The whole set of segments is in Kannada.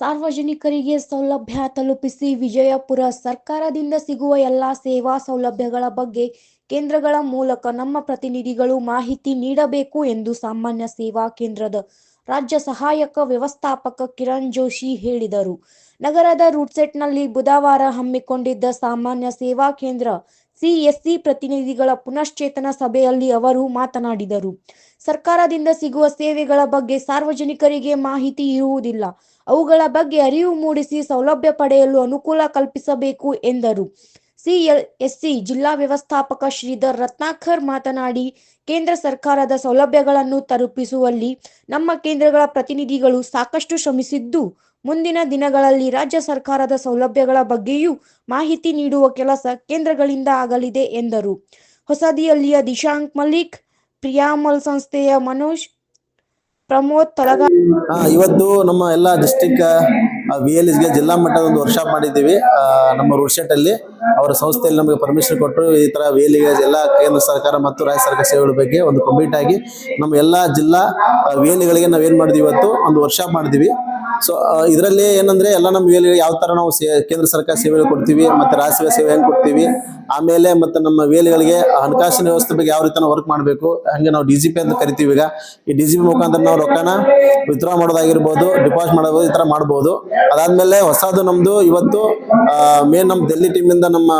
ಸಾರ್ವಜನಿಕರಿಗೆ ಸೌಲಭ್ಯ ತಲುಪಿಸಿ ವಿಜಯಪುರ ಸರ್ಕಾರದಿಂದ ಸಿಗುವ ಎಲ್ಲಾ ಸೇವಾ ಸೌಲಭ್ಯಗಳ ಬಗ್ಗೆ ಕೇಂದ್ರಗಳ ಮೂಲಕ ನಮ್ಮ ಪ್ರತಿನಿಧಿಗಳು ಮಾಹಿತಿ ನೀಡಬೇಕು ಎಂದು ಸಾಮಾನ್ಯ ಸೇವಾ ಕೇಂದ್ರದ ರಾಜ್ಯ ಸಹಾಯಕ ವ್ಯವಸ್ಥಾಪಕ ಕಿರಣ್ ಜೋಶಿ ಹೇಳಿದರು. ನಗರದ ರೂಟ್ಸೆಟ್ನಲ್ಲಿ ಬುಧವಾರ ಹಮ್ಮಿಕೊಂಡಿದ್ದ ಸಾಮಾನ್ಯ ಸೇವಾ ಕೇಂದ್ರ ಸಿಎಸ್ಸಿ ಪ್ರತಿನಿಧಿಗಳ ಪುನಶ್ಚೇತನ ಸಭೆಯಲ್ಲಿ ಅವರು ಮಾತನಾಡಿದರು. ಸರ್ಕಾರದಿಂದ ಸಿಗುವ ಸೇವೆಗಳ ಬಗ್ಗೆ ಸಾರ್ವಜನಿಕರಿಗೆ ಮಾಹಿತಿ ಇರುವುದಿಲ್ಲ. ಅವುಗಳ ಬಗ್ಗೆ ಅರಿವು ಮೂಡಿಸಿ ಸೌಲಭ್ಯ ಪಡೆಯಲು ಅನುಕೂಲ ಕಲ್ಪಿಸಬೇಕು ಎಂದರು. ಸಿಎಲ್ಎಸ್ಸಿ ಜಿಲ್ಲಾ ವ್ಯವಸ್ಥಾಪಕ ಶ್ರೀಧರ್ ರತ್ನಾಕರ್ ಮಾತನಾಡಿ, ಕೇಂದ್ರ ಸರ್ಕಾರದ ಸೌಲಭ್ಯಗಳನ್ನು ತಲುಪಿಸುವಲ್ಲಿ ನಮ್ಮ ಕೇಂದ್ರಗಳ ಪ್ರತಿನಿಧಿಗಳು ಸಾಕಷ್ಟು ಶ್ರಮಿಸಿದ್ದು ಮುಂದಿನ ದಿನಗಳಲ್ಲಿ ರಾಜ್ಯ ಸರ್ಕಾರದ ಸೌಲಭ್ಯಗಳ ಬಗ್ಗೆಯೂ ಮಾಹಿತಿ ನೀಡುವ ಕೆಲಸ ಕೇಂದ್ರಗಳಿಂದ ಆಗಲಿದೆ ಎಂದರು. ಹೊಸದಿಯಲ್ಲಿಯ ದಿಶಾಂಕ್ ಮಲ್ಲಿಕ್, ಪ್ರಿಯಾಮಲ್ ಸಂಸ್ಥೆಯ ಮನೋಜ್, ಪ್ರಮೋದ್ ತಲಗ ಇವತ್ತು ನಮ್ಮ ಎಲ್ಲ ಡಿಸ್ಟಿಕ್ ವಿ ಎಲ್ ಎಸ್ಗೆ ಜಿಲ್ಲಾ ಮಟ್ಟದ ಒಂದು ವರ್ಷ ಮಾಡಿದ್ದೀವಿ. ನಮ್ಮ ರೋಡ್ಶೆಟ್ ಅಲ್ಲಿ ಅವರ ಸಂಸ್ಥೆಯಲ್ಲಿ ನಮಗೆ ಪರ್ಮಿಷನ್ ಕೊಟ್ಟರು ಈ ಥರ ವಿ ಎಲ್ ಎಲ್ಲ ಕೇಂದ್ರ ಸರ್ಕಾರ ಮತ್ತು ರಾಜ್ಯ ಸರ್ಕಾರ ಸೇವೆಗಳ ಬಗ್ಗೆ ಒಂದು ಕಂಪ್ಲೀಟ್ ಆಗಿ ನಮ್ಮ ಎಲ್ಲ ಜಿಲ್ಲಾ ವಿ ಎಲ್ ಗಳಿಗೆ ನಾವೇನ್ ಮಾಡಿದ್ವಿ ಇವತ್ತು? ಒಂದು ವರ್ಷ ಮಾಡಿದ್ವಿ. ಸೊ ಇದರಲ್ಲಿ ಏನಂದ್ರೆ ಎಲ್ಲ ನಮ್ಮ ಯಾವ ತರ ನಾವು ಕೇಂದ್ರ ಸರ್ಕಾರ ಸೇವೆ ಕೊಡ್ತೀವಿ, ಮತ್ತೆ ರಾಜ್ಯ ಸೇವೆ ಹೆಂಗ್ ಕೊಡ್ತೀವಿ, ಆಮೇಲೆ ಮತ್ತೆ ನಮ್ಮ ವೇಲೆಗಳಿಗೆ ಹಣಕಾಸಿನ ವ್ಯವಸ್ಥೆ ಬಗ್ಗೆ ಯಾವ ರೀತಿ ವರ್ಕ್ ಮಾಡಬೇಕು, ಹಂಗೆ ನಾವು ಡಿ ಜಿ ಪಿ ಅಂತ ಕರಿತೀವಿ ಈಗ. ಈ ಡಿ ಜಿ ಪಿ ಮುಖಾಂತರ ನಾವು ರೊಕ್ಕನ ವಿತ್ಡ್ರಾ ಮಾಡೋದಾಗಿರ್ಬೋದು ಡಿಪಾಸಿಟ್ ಮಾಡಬಹುದು ಈ ತರ ಮಾಡಬಹುದು ಅದಾದ್ಮೇಲೆ ಹೊಸದು ನಮ್ದು ಇವತ್ತು ಮೇನ್ ನಮ್ಮ ಡೆಲ್ಲಿ ಟೀಮ್ ಇಂದ ನಮ್ಮ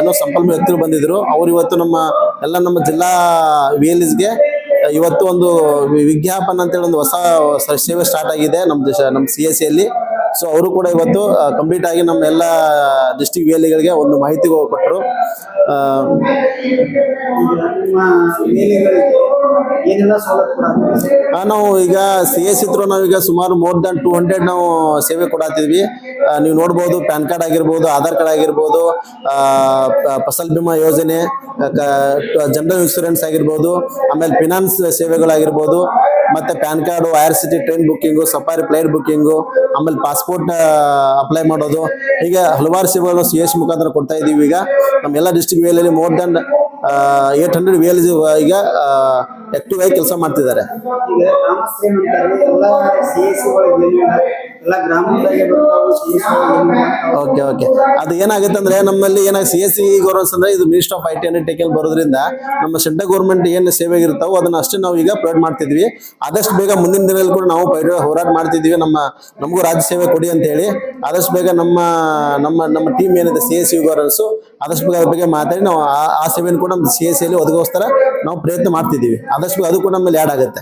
ಏನೋ ಸಂಪನ್ಮೂಲ ವ್ಯಕ್ತಿಗಳು ಬಂದಿದ್ರು. ಅವ್ರು ಇವತ್ತು ನಮ್ಮ, ಎಲ್ಲ ನಮ್ಮ ಜಿಲ್ಲಾ ವಿಎಲ್ಇಸ್ಗೆ ಇವತ್ತು ಒಂದು ವಿಜ್ಞಾಪನ ಅಂತೇಳಿ ಒಂದು ಹೊಸ ಸೇವೆ ಸ್ಟಾರ್ಟ್ ಆಗಿದೆ. ನಮ್ಮ ದೇಶ ನಮ್ಮ ಸಿ ಎಸ್ ಸಿಯಲ್ಲಿ ಸೊ ಅವರು ಕೂಡ ಇವತ್ತು ಕಂಪ್ಲೀಟ್ ಆಗಿ ನಮ್ಮ ಎಲ್ಲ ಡಿಸ್ಟಿಕ್ ವೇಲಿಗಳಿಗೆ ಗಳಿಗೆ ಒಂದು ಮಾಹಿತಿ ಕೊಟ್ಟರು ನಾವು ಈಗ ಸಿ ಎಸ್ ಇದ್ರು ನಾವೀಗ ಸುಮಾರು ಮೋರ್ ದನ್ ಟೂ ಹಂಡ್ರೆಡ್ ನಾವು ಸೇವೆ ಕೊಡಾತಿದ್ವಿ. ನೀವು ನೋಡ್ಬೋದು, ಪ್ಯಾನ್ ಕಾರ್ಡ್ ಆಗಿರ್ಬೋದು, ಆಧಾರ್ ಕಾರ್ಡ್ ಆಗಿರ್ಬೋದು ಫಸಲ್ ಬಿಮಾ ಯೋಜನೆ ಜನರಲ್ ಇನ್ಶೂರೆನ್ಸ್ ಆಗಿರ್ಬೋದು, ಆಮೇಲೆ ಫಿನಾನ್ಸ್ ಸೇವೆಗಳಾಗಿರ್ಬೋದು ಮತ್ತೆ PAN card R C T train booking safari plier booking ಆಮೇಲೆ ಪಾಸ್ಪೋರ್ಟ್ ಅಪ್ಲೈ ಮಾಡೋದು. ಹೀಗೆ ಹಲವಾರು ಸೇವೆಗಳು ಸಿ ಎಸ್ ಮುಖಾಂತರ ಕೊಡ್ತಾ ಇದೀವಿ ಈಗ. ನಮ್ಮೆಲ್ಲ ಡಿಸ್ಟ್ರಿಕ್ಟ್ ವೇಲಲ್ಲಿ ಮೋರ್ ದನ್ ಏಟ್ ಹಂಡ್ರೆಡ್ ವೇಲ್ ಈಗ ಆಕ್ಟಿವ್ ಆಗಿ ಕೆಲಸ ಮಾಡ್ತಿದ್ದಾರೆ. ಈಗ ಗ್ರಾಮಸ್ಥರು ಏನಂತಾರೆ ಎಲ್ಲ ಸಿ ಎಸ್ ಎಲ್ಲ ಸಿ ಓಕೆ ಓಕೆ. ಅದು ಏನಾಗುತ್ತೆ ಅಂದ್ರೆ ನಮ್ಮಲ್ಲಿ ಏನಾಗ ಸಿ ಎಸ್ ಸಿ ಅಂದ್ರೆ ಇದು minister of I T undertaking ಬರೋದ್ರಿಂದ ನಮ್ಮ ಸೆಂಟ್ರಲ್ ಗೌರ್ಮೆಂಟ್ ಏನು ಸೇವೆ ಇರ್ತಾವೋ ಅದನ್ನ ಅಷ್ಟೇ ನಾವು ಈಗ ಪ್ರೊವೈಡ್ ಮಾಡ್ತಿದ್ವಿ. ಆದಷ್ಟು ಬೇಗ ಮುಂದಿನ ದಿನದಲ್ಲಿ ಕೂಡ ನಾವು ಹೋರಾಟ ಮಾಡ್ತಿದ್ವಿ. ನಮ್ಮ ನಮಗೂ ರಾಜ್ಯ ಸೇವೆ ಕೊಡಿ ಅಂತ ಹೇಳಿ ಆದಷ್ಟು ಬೇಗ ನಮ್ಮ ನಮ್ಮ ನಮ್ಮ ಟೀಮ್ ಏನಿದೆ ಸಿ ಎಸ್ ಸಿ ಗೌರ್ಮೆಂಟ್ಸ್ ಆದಷ್ಟು ಬೇಗ ಅದ್ರ ಬಗ್ಗೆ ಮಾತಾಡಿ ನಾವು ಆ- ಸೇವೆಯನ್ನು ಕೂಡ ನಮ್ಮ ಸಿ ಎಸ್ ಸಿಯಲ್ಲಿ ಒದಗೋಸ್ಕರ ನಾವು ಪ್ರಯತ್ನ ಮಾಡ್ತಿದ್ದೀವಿ. ಆದಷ್ಟು ಅದಕ್ಕೂ ಅದು ಕೂಡ ನಮ್ಮಲ್ಲಿ ಆ್ಯಡ್ ಆಗುತ್ತೆ.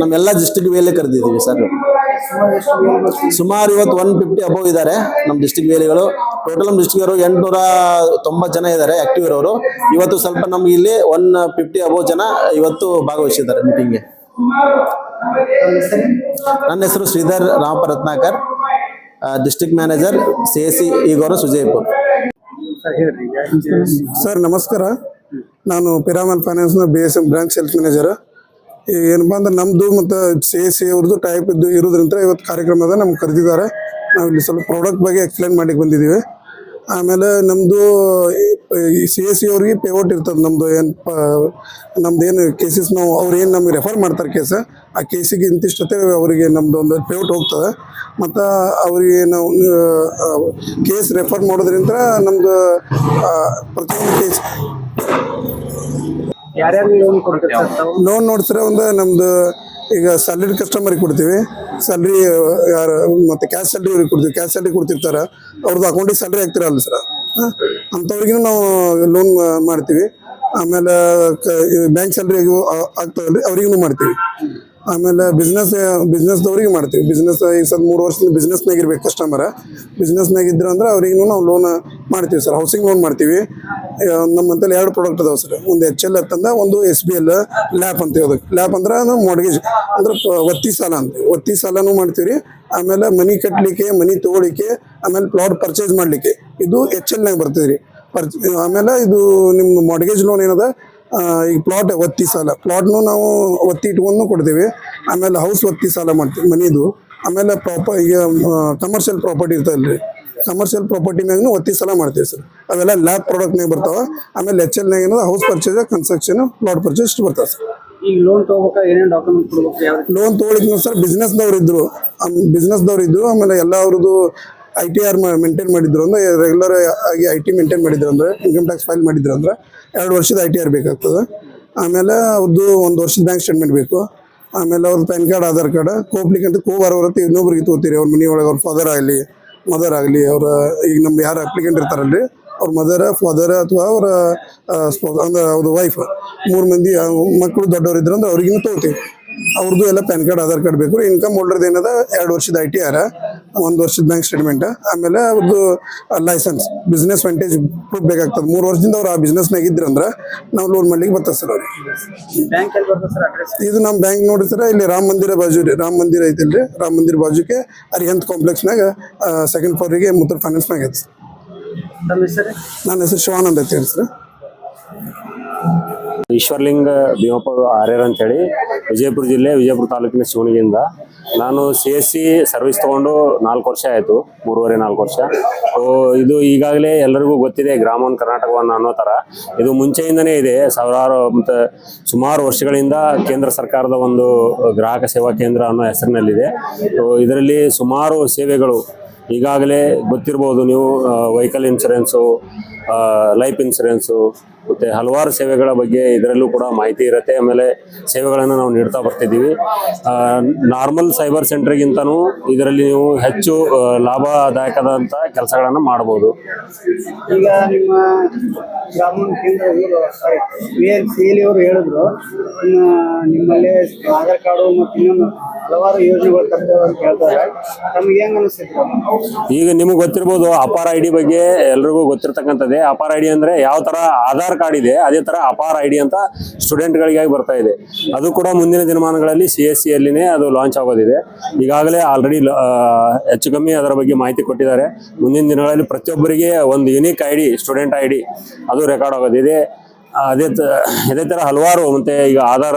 ನಮ್ಮೆಲ್ಲ ಡಿಸ್ಟಿಕ್ ವೇಲೆ ಕರೆದಿದ್ದೀವಿ ಸರ್ ಸುಮಾರು ಇವತ್ತು ಒನ್ ಫಿಫ್ಟಿ ಅಬೋವ್ ಇದ್ದಾರೆ ನಮ್ಮ ಡಿಸ್ಟಿಕ್ ವೇಲೆಗಳು ಟೋಟಲ್ ನಮ್ಮ ಡಿಸ್ಟಿಕ್ ಅವರು ಎಂಟುನೂರ ತೊಂಬತ್ತು ಜನ ಇದ್ದಾರೆ ಆಕ್ಟಿವ್ ಇರೋರು. ಇವತ್ತು ಸ್ವಲ್ಪ ನಮ್ಗೆ ಇಲ್ಲಿ ಒನ್ ಫಿಫ್ಟಿ ಅಬೋವ್ ಜನ ಇವತ್ತು ಭಾಗವಹಿಸಿದ್ದಾರೆ ಮೀಟಿಂಗ್ಗೆ ನನ್ನ ಹೆಸರು Shridhar Ramappa Ratnakar district manager C S C ಈಗವರು Sujayapur. Sir sir ನಮಸ್ಕಾರ. ನಾನು Piramal ಫೈನಾನ್ಸ್ನ B S M branch health manager ಏನಪ್ಪ ಅಂದ್ರೆ ನಮ್ಮದು ಮತ್ತು ಸಿ ಎಸ್ ಸಿ ಅವ್ರದ್ದು ಟೈಪ್ ಇದ್ದು ಇರೋದ್ರಿಂದ ಇವತ್ತು ಕಾರ್ಯಕ್ರಮದ ನಮ್ಗೆ ಕರೆದಿದ್ದಾರೆ. ನಾವು ಇಲ್ಲಿ ಸ್ವಲ್ಪ ಪ್ರಾಡಕ್ಟ್ ಬಗ್ಗೆ ಎಕ್ಸ್ಪ್ಲೇನ್ ಮಾಡಿ ಬಂದಿದ್ದೀವಿ ಆಮೇಲೆ ನಮ್ಮದು ಸಿ ಎಸ್ ಸಿ ಅವ್ರಿಗೆ ಪೇಔಟ್ ಇರ್ತದೆ. ನಮ್ಮದು ಏನು ನಮ್ದು ಏನು ಕೇಸಸ್ ನಾವು ಅವ್ರು ಏನು ನಮ್ಗೆ ರೆಫರ್ ಮಾಡ್ತಾರೆ ಕೇಸ ಆ ಕೇಸಿಗೆ ಇಂತಿಷ್ಟತೆ ಅವರಿಗೆ ನಮ್ಮದು ಒಂದು ಪೇಔಟ್ ಹೋಗ್ತದೆ. ಮತ್ತು ಅವರಿಗೆ ನಾವು ಕೇಸ್ ರೆಫರ್ ಮಾಡೋದ್ರಿಂದ ನಮ್ಮದು ಪ್ರತಿಯೊಂದು ಕೇಸ್ ಲೋನ್ ನೋಡ್ತಾರೆ ಒಂದು ನಮ್ದು ಈಗ ಸ್ಯಾಲ್ರಿಡ್ ಕಸ್ಟಮರಿಗೆ ಕೊಡ್ತೀವಿ. ಸ್ಯಾಲ್ರಿ ಯಾರು, ಮತ್ತು ಕ್ಯಾಶ್ ಸ್ಯಾಲ್ರಿ ಅವ್ರಿಗೆ ಕೊಡ್ತೀವಿ. ಕ್ಯಾಶ್ ಸ್ಯಾಲ್ರಿ ಕೊಡ್ತಿರ್ತಾರೆ. ಅವ್ರದ್ದು ಅಕೌಂಟಿಗೆ ಸ್ಯಾಲ್ರಿ ಹಾಕ್ತಿರಲ್ಲ ಸರ್ ಅಂಥವ್ರಿಗೂ ನಾವು ಲೋನ್ ಮಾಡ್ತೀವಿ. ಆಮೇಲೆ ಬ್ಯಾಂಕ್ ಸ್ಯಾಲ್ರಿ ಆಗ್ತಾವಲ್ರಿ ಅವ್ರಿಗೂ ಮಾಡ್ತೀವಿ. ಆಮೇಲೆ ಬಿಸ್ನೆಸ್ ಬಿಸ್ನೆಸ್ದವ್ರಿಗೆ ಮಾಡ್ತೀವಿ. ಬಿಸ್ನೆಸ್ ಈಗ ಸದ್ ಮೂರು ವರ್ಷದ ಬಿಸ್ನೆಸ್ನಾಗ ಇರ್ಬೇಕು ಕಸ್ಟಮರ್ ಬಿಸ್ನೆಸ್ನಾಗ ಇದ್ರು ಅಂದ್ರೆ ಅವ್ರಿಗೂ ನಾವು ಲೋನ್ ಮಾಡ್ತೀವಿ ಸರ್ ಹೌಸಿಂಗ್ ಲೋನ್ ಮಾಡ್ತೀವಿ. ನಮ್ಮಂತಲ್ಲಿ ಎರಡು ಪ್ರಾಡಕ್ಟ್ ಅದಾವೆ ಸರ್ ಒಂದು ಎಚ್ ಎಲ್ ಅಂತಂದ ಒಂದು ಎಸ್ ಬಿ ಎಲ್ ಲ್ಯಾಪ್ ಅಂತ ಅದಕ್ಕೆ ಲ್ಯಾಪ್ ಅಂದ್ರೆ ಅದು ಅಂದ್ರೆ ಒತ್ತಿ ಸಾಲ ಅಂತೀವಿ. ಒತ್ತಿ ಸಾಲನೂ ಮಾಡ್ತೀವಿ ರೀ ಆಮೇಲೆ ಮನಿ ಕಟ್ಟಲಿಕ್ಕೆ ಮನಿ ತಗೊಳಿಕ್ಕೆ ಆಮೇಲೆ ಪ್ಲಾಟ್ ಪರ್ಚೇಸ್ ಮಾಡಲಿಕ್ಕೆ. ಇದು ಎಚ್ ಎಲ್ನಾಗ ಬರ್ತದೆ ರೀ ಆಮೇಲೆ ಇದು ನಿಮ್ಮ ಮಾರ್ಗೇಜ್ ಲೋನ್ ಏನದ? ಈಗ ಪ್ಲಾಟ್ ಒತ್ತಿ ಸಾಲ. ಪ್ಲಾಟ್ನು ನಾವು ಒತ್ತಿ ಇಟ್ಕೊಂಡು ಕೊಡ್ತೀವಿ. ಆಮೇಲೆ ಹೌಸ್ ಒತ್ತಿ ಸಾಲ ಮಾಡ್ತೀವಿ ಮನಿದು. ಆಮೇಲೆ ಪ್ರಾಪ ಈಗ ಕಮರ್ಷಿಯಲ್ ಪ್ರಾಪರ್ಟಿ ಇರ್ತದಲ್ರಿ ಕಮರ್ಷಿಯಲ್ ಪ್ರಾಪರ್ಟಿ ಮ್ಯಾಗ್ನು ಒತ್ತಿ ಸಾಲ ಮಾಡ್ತೀವಿ ಸರ್. ಅವೆಲ್ಲ ಲ್ಯಾಬ್ ಪ್ರಾಡಕ್ಟ್ನಾಗ ಬರ್ತಾವೆ. ಆಮೇಲೆ ಎಚ್ ಎಲ್ನಾಗ ಏನದ house purchase construction plot purchase ಇಷ್ಟು ಬರ್ತಾವೆ ಸರ್. ಲೋನ್ ತೊಗೊಳಿಕ್ಕೆ ಸರ್ ಬಿಸ್ನೆಸ್ದವ್ರು ಇದ್ರು ಬಿಸ್ನೆಸ್ದವ್ರು ಇದ್ರು ಆಮೇಲೆ ಎಲ್ಲ ಅವ್ರದ್ದು ಐ ಟಿ ಆರ್ ಮೇಂಟೈನ್ ಮಾಡಿದ್ರು ಅಂದ್ರೆ ರೆಗ್ಯುಲರ್ ಆಗಿ ಐ ಟಿ ಮೇಂಟೈನ್ ಮಾಡಿದ್ರು ಅಂದ್ರೆ ಇನ್ಕಮ್ ಟ್ಯಾಕ್ಸ್ ಫೈಲ್ ಮಾಡಿದ್ರು ಅಂದ್ರೆ, ಎರಡು ವರ್ಷದ ಐ ಟಿ ಆರ್ ಬೇಕಾಗ್ತದೆ. ಆಮೇಲೆ ಅವ್ರದ್ದು ಒಂದು ವರ್ಷದ ಬ್ಯಾಂಕ್ ಸ್ಟೇಟ್ಮೆಂಟ್ ಬೇಕು. ಆಮೇಲೆ ಅವ್ರದ್ದು ಪ್ಯಾನ್ ಕಾರ್ಡ್ ಆಧಾರ್ ಕಾರ್ಡ್ ಕೋಪ್ಲಿಕ್ಕೆ ಅಂತ ಕೋ ಬರೋರತ್ತೆ ಇನ್ನೊಬ್ರಿಗೆ ತೋತೀರಿ ಅವ್ರ ಮನೆಯೊಳಗೆ ಅವ್ರ ಫಾದರ್ ಆಗಲಿ ಮದರ್ ಆಗಲಿ, ಅವರ, ಈಗ ನಮ್ಮ ಯಾರು ಅಪ್ಲಿಕೆಂಟ್ ಇರ್ತಾರಲ್ರಿ, ಅವ್ರ ಮದರ್ ಫಾದರ್ ಅಥವಾ ಅವರ ಅಂದ್ರೆ ಅವ್ರದ್ದು ವೈಫ್ ಮೂರು ಮಂದಿ ಮಕ್ಕಳು ದೊಡ್ಡವ್ರು ಇದ್ರು ಅಂದ್ರೆ ಅವ್ರಿಗಿನ್ನೂ ತೋತೀವಿ ಅವ್ರದ್ದು ಎಲ್ಲ ಪ್ಯಾನ್ ಕಾರ್ಡ್ ಆಧಾರ್ ಕಾರ್ಡ್ ಬೇಕು. ಇನ್ಕಮ್ ಹೋಲ್ಡರ್ದು ಏನದ, ಎರಡು ವರ್ಷದ ಐ ಟಿ ಆರ್ ಒಂದು ವರ್ಷದ ಬ್ಯಾಂಕ್ ಸ್ಟೇಟ್ಮೆಂಟ್ ಆಮೇಲೆ ಅವ್ರದ್ದು ಲೈಸೆನ್ಸ್ ಬಿಸ್ನೆಸ್ ವೆಂಟೇಜ್ ಪ್ರೂಫ್ ಬೇಕಾಗ್ತದೆ. ಮೂರು ವರ್ಷದಿಂದ ಅವ್ರು ಆ ಬಿಸ್ನೆಸ್ನಾಗ ಇದ್ರು ಅಂದ್ರೆ ನಾವು ಲೋನ್ ಮಾಡ್ಲಿಕ್ಕೆ ಬರ್ತದೆ ಸರ್ ಅವ್ರಿಗೆ. ಇದು ನಮ್ಮ ಬ್ಯಾಂಕ್ ನೋಡಿ ಸರ್ ಇಲ್ಲಿ ರಾಮ ಮಂದಿರ ಬಾಜು ರೀ ರಾಮ ಮಂದಿರ ಐತಿಲ್ರಿ. ರಾಮ ಮಂದಿರ ಬಾಜುಕ್ಕೆ ಅರಿಹಂತ್ ಕಾಂಪ್ಲೆಕ್ಸ್ನಾಗ ಸೆಕೆಂಡ್ ಫ್ಲೋರಿಗೆ ಮುತ್ತೂಟ್ ಫೈನಾನ್ಸ್ನಾಗ ಐತೆ. ಸರ್ ನನ್ನ ಹೆಸರು ಶಿವಾನಂದ್ ಐತಿ ಹೇಳಿ ಸರ್ ಈಶ್ವರ್ಲಿಂಗ ಭೀಮಪ್ಪ ಆರ್ಯರ್ ಅಂತೇಳಿ ವಿಜಯಪುರ ಜಿಲ್ಲೆ, ವಿಜಯಪುರ ತಾಲೂಕಿನ ಶಿವಣಿಯಿಂದ ನಾನು ಸಿ ಎಸ್ ಸಿ ಸರ್ವಿಸ್ ತಗೊಂಡು ನಾಲ್ಕು ವರ್ಷ ಆಯಿತು, ಮೂರುವರೆ ನಾಲ್ಕು ವರ್ಷ. ಸೊ ಇದು ಈಗಾಗಲೇ ಎಲ್ಲರಿಗೂ ಗೊತ್ತಿದೆ ಗ್ರಾಮೋನ್ ಕರ್ನಾಟಕವನ್ನು ಅನ್ನೋ ಥರ. ಇದು ಮುಂಚೆಯಿಂದನೇ ಇದೆ, ಸಾವಿರಾರು ಮತ್ತು ಸುಮಾರು ವರ್ಷಗಳಿಂದ ಕೇಂದ್ರ ಸರ್ಕಾರದ ಒಂದು ಗ್ರಾಹಕ ಸೇವಾ ಕೇಂದ್ರ ಅನ್ನೋ ಹೆಸರಿನಲ್ಲಿದೆ. ಸೊ ಇದರಲ್ಲಿ ಸುಮಾರು ಸೇವೆಗಳು ಈಗಾಗಲೇ ಗೊತ್ತಿರ್ಬೋದು ನೀವು ವೆಹಿಕಲ್ ಇನ್ಶೂರೆನ್ಸು ಲೈಫ್ ಇನ್ಶೂರೆನ್ಸು ಮತ್ತು ಹಲವಾರು ಸೇವೆಗಳ ಬಗ್ಗೆ ಇದರಲ್ಲೂ ಕೂಡ ಮಾಹಿತಿ ಇರುತ್ತೆ. ಆಮೇಲೆ ಸೇವೆಗಳನ್ನು ನಾವು ನೀಡ್ತಾ ಬರ್ತಿದ್ದೀವಿ. ನಾರ್ಮಲ್ ಸೈಬರ್ ಸೆಂಟರ್ಗಿಂತನೂ ಇದರಲ್ಲಿ ನೀವು ಹೆಚ್ಚು ಲಾಭದಾಯಕದಂತ ಲಾಭದಾಯಕದಂಥ ಕೆಲಸಗಳನ್ನು ಮಾಡ್ಬೋದು. ಈಗ ನಿಮ್ಮ ಗ್ರಾಮೀಣ ಕೇಂದ್ರ ಇವರು sorry V L C L ಅವರು ಹೇಳಿದ್ರು ಇನ್ನು ನಿಮ್ಮಲ್ಲಿ ಆಧಾರ್ ಕಾರ್ಡು ಮತ್ತು ಇನ್ನೊಂದು ಹಲವಾರು ಯೋಜನೆಗಳು ತರ್ತೇವೆ ಅಂತ ಹೇಳ್ತಾರೆ. ನಮ್ಗೆ ಹೆಂಗ್ ಅನಿಸ್ತೈತಿ? ಈಗ ನಿಮಗೆ ಗೊತ್ತಿರ್ಬೋದು ಅಪಾರ ಐ ಡಿ ಬಗ್ಗೆ ಎಲ್ರಿಗೂ ಗೊತ್ತಿರ್ತಕ್ಕಂಥದ್ದೇ. ಅಪಾರ ಐ ಡಿ ಅಂದರೆ ಯಾವ ತರ ಆಧಾರ್ ಕಾರ್ಡ್ ಇದೆ ಅದೇ ತರ ಅಪಾರ ಐ ಡಿ ಅಂತ ಸ್ಟೂಡೆಂಟ್ಗಳಿಗಾಗಿ ಬರ್ತಾ ಇದೆ. ಅದು ಕೂಡ ಮುಂದಿನ ದಿನಮಾನಗಳಲ್ಲಿ ಸಿ ಎಸ್ ಸಿಯಲ್ಲಿನೇ ಅದು ಲಾಂಚ್ ಆಗೋದಿದೆ. ಈಗಾಗಲೇ ಆಲ್ರೆಡಿ ಹೆಚ್ಚು ಕಮ್ಮಿ ಅದರ ಬಗ್ಗೆ ಮಾಹಿತಿ ಕೊಟ್ಟಿದ್ದಾರೆ. ಮುಂದಿನ ದಿನಗಳಲ್ಲಿ ಪ್ರತಿಯೊಬ್ಬರಿಗೆ ಒಂದು unique ID D student I D ಅದು ರೆಕಾರ್ಡ್ ಆಗೋದಿದೆ ಅದೇ ಅದೇ ಥರ ಹಲವಾರು ಮತ್ತೆ ಈಗ ಆಧಾರ್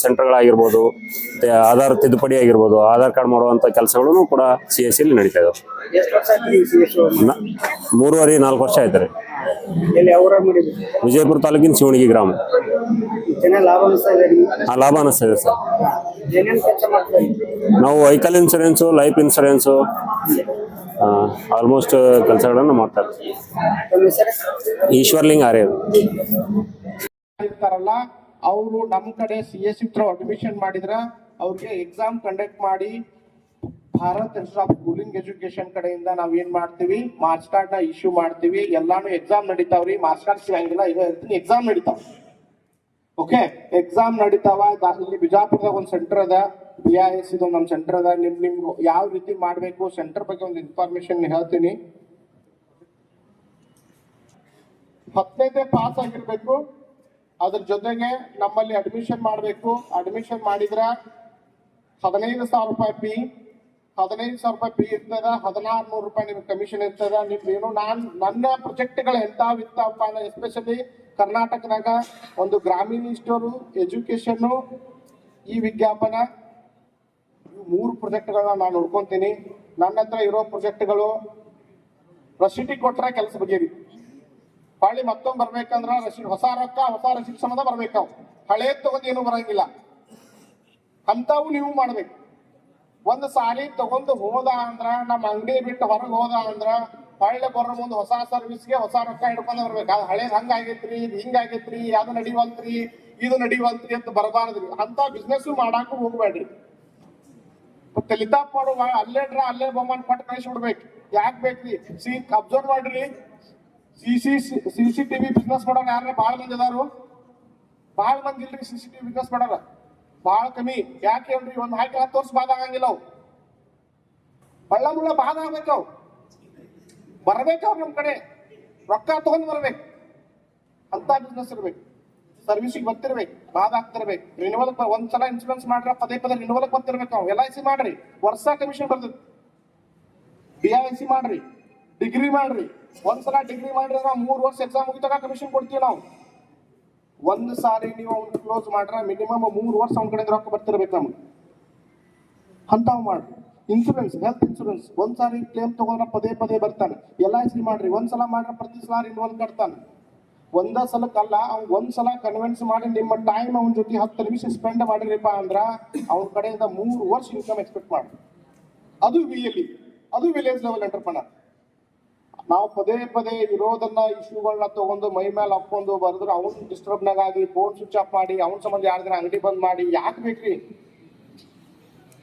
ಸೆಂಟರ್ಗಳಾಗಿರ್ಬೋದು ಮತ್ತೆ ಆಧಾರ್ ತಿದ್ದುಪಡಿ ಆಗಿರ್ಬೋದು ಆಧಾರ್ ಕಾರ್ಡ್ ಮಾಡುವಂಥ ಕೆಲಸಗಳನ್ನು ಕೂಡ ಸಿ ಎಸ್ ಸಿಯಲ್ಲಿ ನಡೀತಾ ಇದಾವೆ ನ- ಮೂರುವರೆ ನಾಲ್ಕು ವರ್ಷ ಆಯ್ತು ರೀ. ಎಲ್ಲಿ ಮಾಡಿದ್ರು ವಿಜಯಪುರ ತಾಲೂಕಿನ ಶಿವಣಗಿ ಗ್ರಾಮ. ಲಾಭ ಅನಿಸ್ತಾ ಇದೆ ನಿಮ್ಗೆ? ಆ ಲಾಭ ಅನ್ನಿಸ್ತಿದೆ ಸರ್. ಏನೇನು ಕೆಲಸ ಮಾಡ್ತಾರೆ ನಾವು vehicle insurance life insurance almost ಕೆಲಸಗಳನ್ನ ಮಾಡ್ತಾರೆ ತಮ್ಮ ಹೆಸರು? ಈಶ್ವರ್ಲಿಂಗ್ ಆರ್ಯ. ಇರ್ತಾರಲ್ಲ ಅವರು ನಮ್ಮ ಕಡೆ ಸಿ ಎಸ್ ಅಡ್ಮಿಷನ್ ಮಾಡಿದ್ರ ಅವ್ರಿಗೆ ಎಕ್ಸಾಮ್ ಕಂಡಕ್ಟ್ ಮಾಡಿ Bharat institute of schooling education ಕಡೆಯಿಂದ ನಾವ್ ಏನ್ ಮಾಡ್ತೀವಿ? ಮಾರ್ಚ್ ಕಾರ್ಡ್ನ ಇಶ್ಯೂ ಮಾಡ್ತೀವಿ. ಎಲ್ಲಾನು ಎಕ್ಸಾಮ್ ನಡೀತಾವ್ರಿ. ಮಾರ್ಚ್ ಕಾರ್ಡ್ ಸಿಗಂಗಿಲ್ಲ ಈಗ ಹೇಳ್ತೀನಿ ಎಕ್ಸಾಮ್ ನಡೀತಾವ. ಓಕೆ ಎಕ್ಸಾಮ್ ನಡೀತಾವ. ಇಲ್ಲಿ ಬಿಜಾಪುರದಾಗ ಒಂದ್ ಸೆಂಟರ್ ಅದ. ಬಿ ಐ ಎಸ್ ಇದು ನಮ್ ಸೆಂಟರ್ ಅದ. ನಿಮ್ ನಿಮ್ ಯಾವ ರೀತಿ ಮಾಡ್ಬೇಕು? ಸೆಂಟರ್ ಬಗ್ಗೆ ಒಂದು ಇನ್ಫಾರ್ಮೇಶನ್ ಹೇಳ್ತೀನಿ. ಹತ್ತನೇದೇ ಪಾಸ್ ಆಗಿರ್ಬೇಕು. ಅದ್ರ ಜೊತೆಗೆ ನಮ್ಮಲ್ಲಿ ಅಡ್ಮಿಷನ್ ಮಾಡಬೇಕು. ಅಡ್ಮಿಷನ್ ಮಾಡಿದ್ರ ಹದಿನೈದು ಸಾವಿರ ರೂಪಾಯಿ ಫೀ ಹದಿನೈದು ಸಾವಿರ ರೂಪಾಯಿ ಫೀ ಇರ್ತದ ಹದಿನಾರು ನೂರು ರೂಪಾಯಿ ನಿಮ್ಗೆ ಕಮಿಷನ್ ಇರ್ತದ, ನಿಮ್ದು ಏನು, ನಾನ್, ನನ್ನ ಪ್ರೊಜೆಕ್ಟ್ಗಳು ಎಂತಾವ್ ಇರ್ತಾವಪ್ಪ ಎಸ್ಪೆಷಲಿ ಕರ್ನಾಟಕದಾಗ ಒಂದು ಗ್ರಾಮೀಣ ಸ್ಟೋರು ಎಜುಕೇಶನ್ ಈ ವಿಜ್ಞಾಪನ ಮೂರು ಪ್ರಾಜೆಕ್ಟ್ಗಳನ್ನ ನಾನು ನೋಡ್ಕೊಂತೀನಿ. ನನ್ನ ಹತ್ರ ಇರೋ ಪ್ರಾಜೆಕ್ಟ್ಗಳು ರಸೀಟಿ ಕೊಟ್ರೆ ಕೆಲಸ ಬಗೆರಿ ಹೊಳ್ಳಿ ಮತ್ತೊಮ್ಮೆ ಬರ್ಬೇಕಂದ್ರ ರಸೀಟ್ ಹೊಸ ರೊಕ್ಕ, ಹೊಸ ರಸೀಟ್ ಸಂಬಂಧ ಬರ್ಬೇಕಾವ್. ಹಳೇದ್ ತಗೊಂಡೇನು ಏನು ಬರಂಗಿಲ್ಲ. ಅಂತಾವು ನೀವು ಮಾಡ್ಬೇಕು. ಒಂದ್ ಸಾಲಿ ತಗೊಂಡು ಹೋದ ಅಂದ್ರ, ನಮ್ಮ ಅಂಗಡಿ ಬಿಟ್ಟು ಹೊರಗೆ ಹೋದ ಅಂದ್ರ, ಹೊಳ್ಳೆ ಬರೋ ಮುಂದೆ ಹೊಸ ಸರ್ವಿಸ್ಗೆ ಹೊಸ ರೊಕ್ಕ ಹಿಡ್ಕೊಂಡ್ ಬರ್ಬೇಕು. ಅದು ಹಳೇದ್ ಹಂಗ ಆಗೈತ್ರಿ ಇದು ಹಿಂಗ ಆಗೈತ್ರಿ ಅದು ನಡಿವಲ್ತ್ರಿ, ಇದು ನಡಿವಲ್ತ್ರಿ ಅಂತ ಬರಬಾರದ್ರಿ. ಅಂತ ಬಿಸ್ನೆಸ್ ಮಾಡಾಕು ಹೋಗ್ಬೇಡ್ರಿ. ಲಿತಾಪ್ ಮಾಡುವ ಅಲ್ಲೇ ಡ್ರ ಅಲ್ಲೇ ಬೊಮ್ಮನ್ ಪಟ್ಟು ಕಳಿಸಿ ಬಿಡ್ಬೇಕು. ಯಾಕೆ ಬೇಕ್ರಿ? ಸಿ, ಅಬ್ಸರ್ವ್ ಮಾಡ್ರಿ. C C C C TV business ಮಾಡೋರು ಯಾರ ಭಾಳ ಮಂದಿ ಅದಾರು. ಭಾಳ ಮಂದಿ ಇಲ್ರಿ ಸಿ ಸಿ ಟಿವಿ ಬಿಸ್ನೆಸ್ ಮಾಡೋರ. ಭಾಳ ಕಮ್ಮಿ. ಯಾಕೆ ಹೇಳ್ರಿ ಒಂದ್ ಹಾಕಿ ಹತ್ತು ವರ್ಷ ಬಾದ ಆಗಂಗಿಲ್ಲ ಅವು. ಬಳ್ಳ ಮುಳ್ಳ ಬಾದ ಆಗ್ಬೇಕು ಬರ್ಬೇಕು ಅವ್ರು ನಮ್ ಕಡೆ. ರೊಕ್ಕ ತಗೊಂಡ್ ಬರ್ಬೇಕು. ಅಂತ ಬಿಸ್ನೆಸ್ ಇರ್ಬೇಕು. ಸರ್ವಿಸಿಗೆ ಬರ್ತಿರ್ಬೇಕು. ಬಾದ ಆಗ್ತಿರ್ಬೇಕು. ರಿನಿವಲ್ ಒಂದ್ಸಲ ಇನ್ಶೂರೆನ್ಸ್ ಮಾಡ್ರ ಪದೇ ಪದೇ ರಿನಿವಲ್ ಬರ್ತಿರ್ಬೇಕು ಎಲ್ ಐ ಸಿ ಮಾಡ್ರಿ. ವರ್ಷ ಕಮಿಷನ್ ಬರ್ತದೆ. ಬಿ ಐ ಸಿ ಮಾಡ್ರಿ. ಡಿಗ್ರಿ ಮಾಡ್ರಿ. ಒಂದ್ಸಲ ಡಿಗ್ರಿ ಮಾಡ್ರಿ ನಾವು ಮೂರ್ ವರ್ಷ ಎಕ್ಸಾಮ್ ಮುಗಿತಾಗ ಕಮಿಷನ್ ಕೊಡ್ತೀವಿ ನಾವು. ಒಂದ್ ಸಾರಿ ನೀವು ಅವ್ನ ಕ್ಲೋಸ್ ಮಾಡ್ರ ಮಿನಿಮಮ್ ಮೂರು ವರ್ಷ ಅವ್ನ ಕಡೆ ರೊಕ್ಕ ಬರ್ತಿರ್ಬೇಕು ನಮ್ಗೆ. ಅಂತಾವ್ ಮಾಡ್ರಿ. ಇನ್ಶೂರೆನ್ಸ್ ಹೆಲ್ತ್ ಇನ್ಶೂರೆನ್ಸ್ ಒಂದ್ ಸಾರಿ ಕ್ಲೇಮ್ ತಗೊಂಡ್ರೆ ಪದೇ ಪದೇ ಬರ್ತಾನೆ. ಎಲ್ ಐ ಸಿ ಮಾಡ್ರಿ. ಒಂದ್ಸಲ ಮಾಡ್ರೆ ಪ್ರತಿ ಸಲ ರಿನ್ವಲ್ ಕಟ್ತಾನೆ. ಒಂದ ಸಲಕ್ಕಲ್ಲ, ಅವ್ನ್ ಒಂದ್ ಸಲ ಕನ್ವಿನ್ಸ್ ಮಾಡಿ ನಿಮ್ಮ ಟೈಮ್ ಅವನ ಜೊತೆ ಹತ್ತು ನಿಮಿಷ ಸ್ಪೆಂಡ್ ಮಾಡಿರಿಪ್ಪ ಅಂದ್ರೆ ಅವನ ಕಡೆಯಿಂದ ಮೂರು ವರ್ಷ ಇನ್ಕಮ್ ಎಕ್ಸ್ಪೆಕ್ಟ್ ಮಾಡಿ ಅದು ವಿಯಲ್ಲಿ ಅದು ವಿಲೇಜ್ ಲೆವೆಲ್ ಎಂಟರ್ಪ್ರನರ್ ನಾವು ಪದೇ ಪದೇ ವಿರೋಧನ ಇಶ್ಯೂಗಳನ್ನ ತಗೊಂಡು ಮೈ ಮೇಲೆ ಹಾಕೊಂಡು ಬರೆದ್ರೆ ಅವ್ನು ಡಿಸ್ಟರ್ಬ್ನಾಗ ಆಗಿ ಫೋನ್ ಸ್ವಿಚ್ ಆಫ್ ಮಾಡಿ, ಅವ್ನ ಸಂಬಂಧ ಯಾರ ದಿನ ಅಂಗಡಿ ಬಂದ್ ಮಾಡಿ, ಯಾಕೆ ಬೇಕ್ರಿ?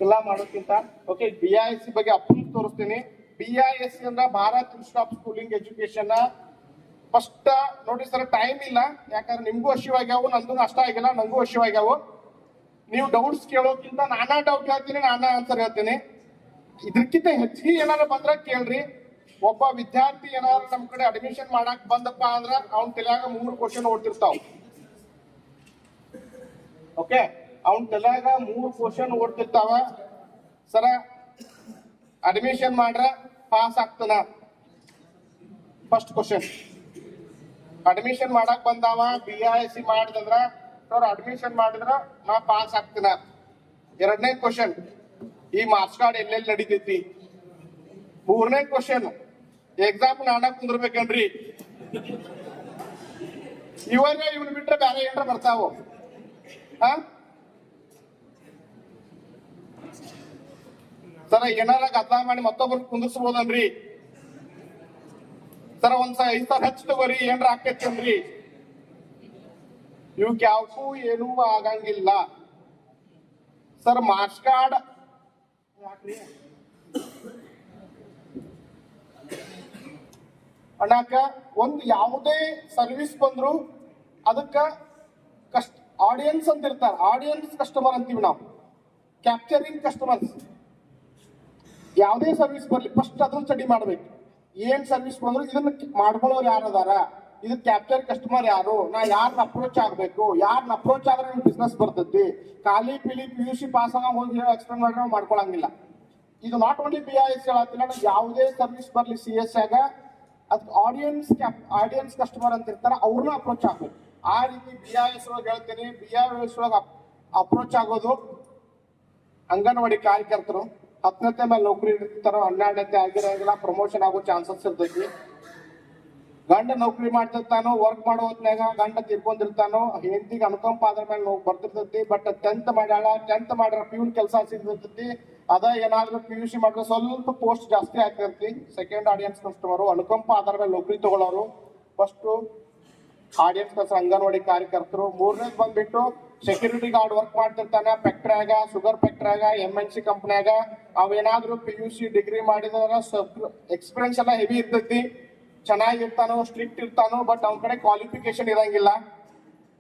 ಎಲ್ಲ ಮಾಡೋಕ್ಕಿಂತ. Okay B I S C ಬಗ್ಗೆ ಅಪ್ರೂವ್ ತೋರಿಸ್ತೀನಿ. ಬಿ ಐ ಎಸ್ ಸಿ ಅಂದ್ರ Bharat institute of schooling education first ನೋಡಿ ಸರ್ ಟೈಮ್ ಇಲ್ಲ. ಯಾಕಂದ್ರೆ ನಿಮ್ಗೂ ಹಸಿವಾಗ್ಯಾವು ನಂದು ಅಷ್ಟ ಆಗಿಲ್ಲ, ನಂಗೂ ಹಸಿವಾಗ್ಯಾವು ನೀವು ಡೌಟ್ಸ್ ಕೇಳೋಕ್ಕಿಂತ ನಾನಾ ಡೌಟ್ ಹೇಳ್ತೀನಿ, ನಾನಾ ಆನ್ಸರ್ ಹೇಳ್ತೀನಿ. ಇದಕ್ಕಿಂತ ಹೆಚ್ಚಿಗೆ ಏನಾದ್ರು ಬಂದ್ರೆ ಕೇಳ್ರಿ. ಒಬ್ಬ ವಿದ್ಯಾರ್ಥಿ ಏನಾದ್ರು ನಮ್ ಕಡೆ ಅಡ್ಮಿಷನ್ ಮಾಡಕ್ ಬಂದಪ್ಪ ಅಂದ್ರ ಅವ್ನ ತಲೆಯಾಗ ಮೂರು ಕ್ವಶನ್ ಓಡ್ತಿರ್ತಾವ ಓಕೆ ಅವ್ನ ತಲೆಯಾಗ ಮೂರು ಕ್ವಶನ್ ಓಡ್ತಿರ್ತಾವ ಸರ ಅಡ್ಮಿಷನ್ ಮಾಡ್ರ ಪಾಸ್ ಆಗ್ತನ ಫಸ್ಟ್ ಕ್ವಶನ್ ಅಡ್ಮಿಷನ್ ಮಾಡಕ್ ಬಂದಾವ ಬಿ ಐ ಸಿ ಮಾಡಿದ್ರ ಸರ್ ಅಡ್ಮಿಷನ್ ಮಾಡಿದ್ರ ನಾ ಪಾಸ್ ಆಗ್ತೀನ. ಎರಡನೇ ಕ್ವಶನ್ ಈ ಮಾರ್ಕ್ಸ್ ಕಾರ್ಡ್ ಎಲ್ಲೆಲ್ಲಿ ನಡೀತೈತಿ? ಮೂರನೇ ಕ್ವಶನ್ ಎಕ್ಸಾಮ್ ನಾನ ಕುಂದಿರ್ಬೇಕನ್ರಿ? ಇವರೇ ಇವನ್ ಬಿಟ್ರೆ ಬೇರೆ ಏನ್ರ ಬರ್ತಾವ? ಸರ, ಏನಾರ ಗದ್ಲ ಮಾಡಿ ಮತ್ತೊಬ್ರು ಕುಂದಿರ್ಸ್ಬೋದನ್ರಿ? ಸರ, ಒಂದ್ ಸ ಐದ್ ಸಾವಿರ ಹೆಚ್ಚು ತಗೋರಿ, ಏನ್ರ ಆಕೈತೇನ್ರಿ ಇವಕ್ ಯಾವಕ್ಕೂ ಏನೂ ಆಗಂಗಿಲ್ಲ. ಸರ್, ಮಾರ್ಕ್ಸ್ ಕಾರ್ಡ್ ಅಣ್ಣಾಕ, ಒಂದು ಯಾವುದೇ ಸರ್ವಿಸ್ ಬಂದ್ರು ಅದಕ್ಕ ಕಸ್ಟ್ ಆಡಿಯನ್ಸ್ ಅಂತ ಇರ್ತಾರೆ. ಆಡಿಯನ್ಸ್ ಕಸ್ಟಮರ್ ಅಂತೀವಿ ನಾವು. ಕ್ಯಾಪ್ಚರಿಂಗ್ ಕಸ್ಟಮರ್ಸ್ ಯಾವುದೇ ಸರ್ವಿಸ್ ಬರಲಿ ಫಸ್ಟ್ ಅದನ್ನ ಸ್ಟಡಿ ಮಾಡ್ಬೇಕು. ಏನ್ ಸರ್ವಿಸ್ ಬಂದ್ರು ಇದನ್ನ ಮಾಡ್ಕೊಳ್ಳೋರು ಯಾರು ಅದಾರ? ಇದು ಕ್ಯಾಪ್ಚರ್ ಕಸ್ಟಮರ್ ಯಾರು? ನಾ ಯಾರನ್ನ ಅಪ್ರೋಚ್ ಆಗ್ಬೇಕು? ಯಾರನ್ನ ಅಪ್ರೋಚ್ ಆದ್ರೆ ನಿಮ್ಗೆ ಬಿಸ್ನೆಸ್ ಬರ್ತೈತಿ? ಖಾಲಿ ಪಿಲಿ ಪಿ ಯು ಸಿ ಪಾಸ್ ಆಗ ಹೋಗಿ ಎಕ್ಸ್ಪ್ಲೇನ್ ಮಾಡ್ಕೊಳ್ಳಂಗಿಲ್ಲ ಇದು not only B I S ಹೇಳತ್ತಿಲ್ಲ ಯಾವುದೇ ಸರ್ವಿಸ್ ಬರಲಿ ಸಿ ಎಸ್ ಆಗ ಅದಕ್ಕೆ ಆಡಿಯನ್ಸ್ ಆಡಿಯನ್ಸ್ ಕಸ್ಟಮರ್ ಅಂತ ಇರ್ತಾರ ಅವ್ರನ್ನ ಅಪ್ರೋಚ್ ಆಗ್ಬೇಕು. ಆ ರೀತಿ ಬಿ ಆರ್ ಎಸ್ ಒಳಗೆ ಹೇಳ್ತೀನಿ. ಬಿ ಆರ್ ಎಸ್ ಒಳಗೆ ಅಪ್ರೋಚ್ ಆಗೋದು ಅಂಗನವಾಡಿ ಕಾರ್ಯಕರ್ತರು. ಹತ್ತನೇ ಮೇಲೆ ನೌಕರಿ ಇರ್ತಾರೋ ಹನ್ನೆರಡನೇ ಆಗಿರೋಂಗಿಲ್ಲ ಪ್ರಮೋಷನ್ ಆಗೋ ಚಾನ್ಸಸ್ ಇರ್ತೈತಿ. ಗಂಡ ನೌಕರಿ ಮಾಡ್ತಿರ್ತಾನೋ ವರ್ಕ್ ಮಾಡೋ ಹೊತ್ನಾಗ ಗಂಡ ತಿರ್ಕೊಂಡಿರ್ತಾನೋ, ಹೆಂಡತಿಗೆ ಅನುಕಂಪ ಅದ್ರ ಮೇಲೆ ನೋವು ಬರ್ತಿರ್ತೈತಿ. ಬಟ್ ಟೆಂತ್ ಮಾಡ್ಯಾಳ ಟೆಂತ್ ಮಾಡ್ರ ಪ್ಯೂನ್ ಕೆಲಸ ಸಿಗ್ತಿರ್ತೈತಿ ಅದ ಏನಾದ್ರೂ ಪಿ ಯು ಸಿ ಮಾಡಿದ್ರೆ ಸ್ವಲ್ಪ ಪೋಸ್ಟ್ ಜಾಸ್ತಿ ಆಗ್ತಿರ್ತಿ. ಸೆಕೆಂಡ್ ಆಡಿಯನ್ಸ್ ಕಸ್ಟಮರು ಅನುಕಂಪ ಆಧಾರ ಮೇಲೆ ನೌಕರಿ ತಗೊಳ್ಳೋರು ಫಸ್ಟ್ ಆಡಿಯನ್ಸ್ ಕಸ ಅಂಗನವಾಡಿ ಕಾರ್ಯಕರ್ತರು, ಮೂರನೇದು ಬಂದ್ಬಿಟ್ಟು ಸೆಕ್ಯೂರಿಟಿ ಗಾರ್ಡ್ ವರ್ಕ್ ಮಾಡ್ತಿರ್ತಾನೆ. ಫ್ಯಾಕ್ಟ್ರಿಯಾಗ ಶುಗರ್ ಫ್ಯಾಕ್ಟ್ರಿಯಾಗ ಎಂ ಎನ್ ಸಿ ಕಂಪ್ನಿಯಾಗ ಅವೇನಾದ್ರೂ ಪಿ ಯು ಸಿ ಡಿಗ್ರಿ ಮಾಡಿದ್ರ ಎಕ್ಸ್ಪೀರಿಯನ್ಸ್ ಎಲ್ಲ ಹೆವಿ ಇರ್ತೈತಿ. ಚೆನ್ನಾಗಿರ್ತಾನೋ ಸ್ಟ್ರಿಕ್ಟ್ ಇರ್ತಾನೋ ಬಟ್ ಅವ್ನ ಕಡೆ ಕ್ವಾಲಿಫಿಕೇಶನ್ ಇರಂಗಿಲ್ಲ.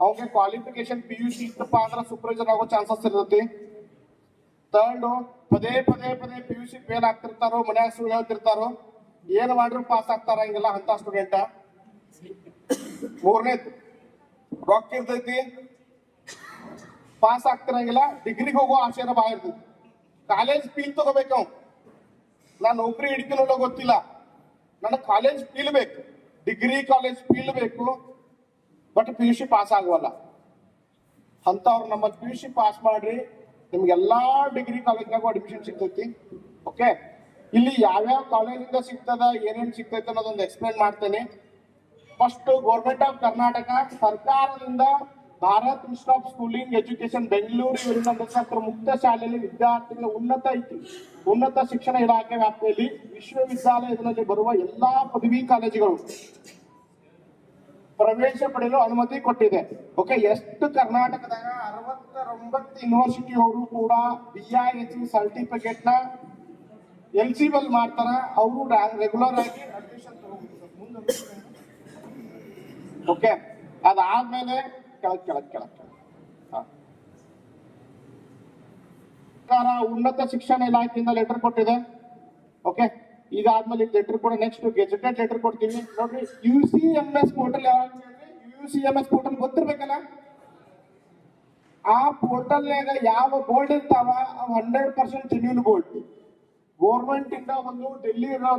ಅವ್ನಿಗೆ ಕ್ವಾಲಿಫಿಕೇಶನ್ ಪಿ ಯು ಸಿ ಇತ್ತಪ್ಪ ಅಂದ್ರೆ ಸೂಪರ್ವೈಸರ್ ಆಗೋ ಚಾನ್ಸಸ್ ಇರ್ತೈತಿ. ತರ್ಡ್ ಪದೇ ಪದೇ ಪದೇ ಪಿ ಯು ಸಿ ಫೇಲ್ ಆಗ್ತಿರ್ತಾರೋ, ಮನ್ಯಾಗ ಸುಳ್ಳು ಹೇಳ್ತಿರ್ತಾರೋ, ಏನ್ ಮಾಡ್ರು ಪಾಸ್ ಆಗ್ತಾರಂಗಿಲ್ಲ ಅಂತ ಸ್ಟೂಡೆಂಟ ಮೂರನೇ ರೊಕ್ಕ ಇರ್ತೈತಿ. ಪಾಸ್ ಆಗ್ತಿರಂಗಿಲ್ಲ ಡಿಗ್ರಿಗೆ ಹೋಗೋ ಆಶಯನ ಬಾ ಇರ್ತೈತಿ. ಕಾಲೇಜ್ ಫೀಸ್ ತಗೋಬೇಕು ನಾನು ನೌಕರಿ ಹಿಡಿತೀನೋ ಗೊತ್ತಿಲ್ಲ. ನನಗೆ ಕಾಲೇಜ್ ಫೀಲ್ ಬೇಕು ಡಿಗ್ರಿ ಕಾಲೇಜ್ ಫೀಲ್ ಬೇಕು but P U C pass ಆಗುವಲ್ಲ. ಅಂತವ್ರು ನಮ್ಮ ಪಿ ಯು ಸಿ ಪಾಸ್ ಮಾಡ್ರಿ. ನಿಮ್ಗೆಲ್ಲಾ ಡಿಗ್ರಿ ಕಾಲೇಜ್ನಾಗೂ ಅಡ್ಮಿಷನ್ ಸಿಗ್ತೈತಿ. ಓಕೆ ಇಲ್ಲಿ ಯಾವ್ಯಾವ ಕಾಲೇಜಿಂದ ಸಿಗ್ತದ, ಏನೇನು ಸಿಗ್ತೈತೆ ಅನ್ನೋದೊಂದು ಎಕ್ಸ್ಪ್ಲೇನ್ ಮಾಡ್ತೇನೆ. ಫಸ್ಟ್ ಗೌರ್ಮೆಂಟ್ ಆಫ್ ಕರ್ನಾಟಕ ಸರ್ಕಾರದಿಂದ Bharat institute of schooling education Bengaluru ಮುಕ್ತ ಶಾಲೆಯಲ್ಲಿ ವಿದ್ಯಾರ್ಥಿಗಳ ಉನ್ನತ ಉನ್ನತ ಶಿಕ್ಷಣ ಇಲಾಖೆ ವ್ಯಾಪ್ತಿಯಲ್ಲಿ ವಿಶ್ವವಿದ್ಯಾಲಯದಲ್ಲಿ ಬರುವ ಎಲ್ಲಾ ಪದವಿ ಕಾಲೇಜುಗಳು ಪ್ರವೇಶ ಪಡೆಯಲು ಅನುಮತಿ ಕೊಟ್ಟಿದೆ. ಓಕೆ, ಎಷ್ಟು ಕರ್ನಾಟಕದಾಗ ಅರವತ್ತರೊಂಬತ್ತು ಯೂನಿವರ್ಸಿಟಿ ಅವರು ಕೂಡ ಬಿ ಐ ಎಚ್ ಸರ್ಟಿಫಿಕೇಟ್ನ ಎಲಿಜಿಬಲ್ ಮಾಡ್ತಾರ? ಅವರು ರೆಗ್ಯುಲರ್ ಆಗಿ ಅಡ್ಮಿಷನ್ ಓಕೆ, ಅದಾದ್ಮೇಲೆ ಕೆಳಕ್ ಕೆಳಕ್ ಕೆಳಗ್ ಹಾ. ಸರ್ಕಾರ ಉನ್ನತ ಶಿಕ್ಷಣ ಇಲಾಖೆಯಿಂದ ಲೆಟರ್ ಕೊಟ್ಟಿದೆ. ಓಕೆ ಇದಾದ್ಮೇಲೆ ಲೆಟರ್ ಕೂಡ ನೆಕ್ಸ್ಟ್ ಗೆಜೆಟೆಡ್ ಲೆಟರ್ ಕೊಡ್ತೀವಿ ನೋಡ್ರಿ U C M S portal U C M S portal ಗೊತ್ತಿರ್ಬೇಕಲ್ಲ? ಆ ಪೋರ್ಟಲ್ ಯಾವ ಗೋಲ್ಡ್ ಇರ್ತಾವ? Hundred percent genuine board government ಇಂದ ಒಂದು ಡೆಲ್ಲಿ ಇರೋ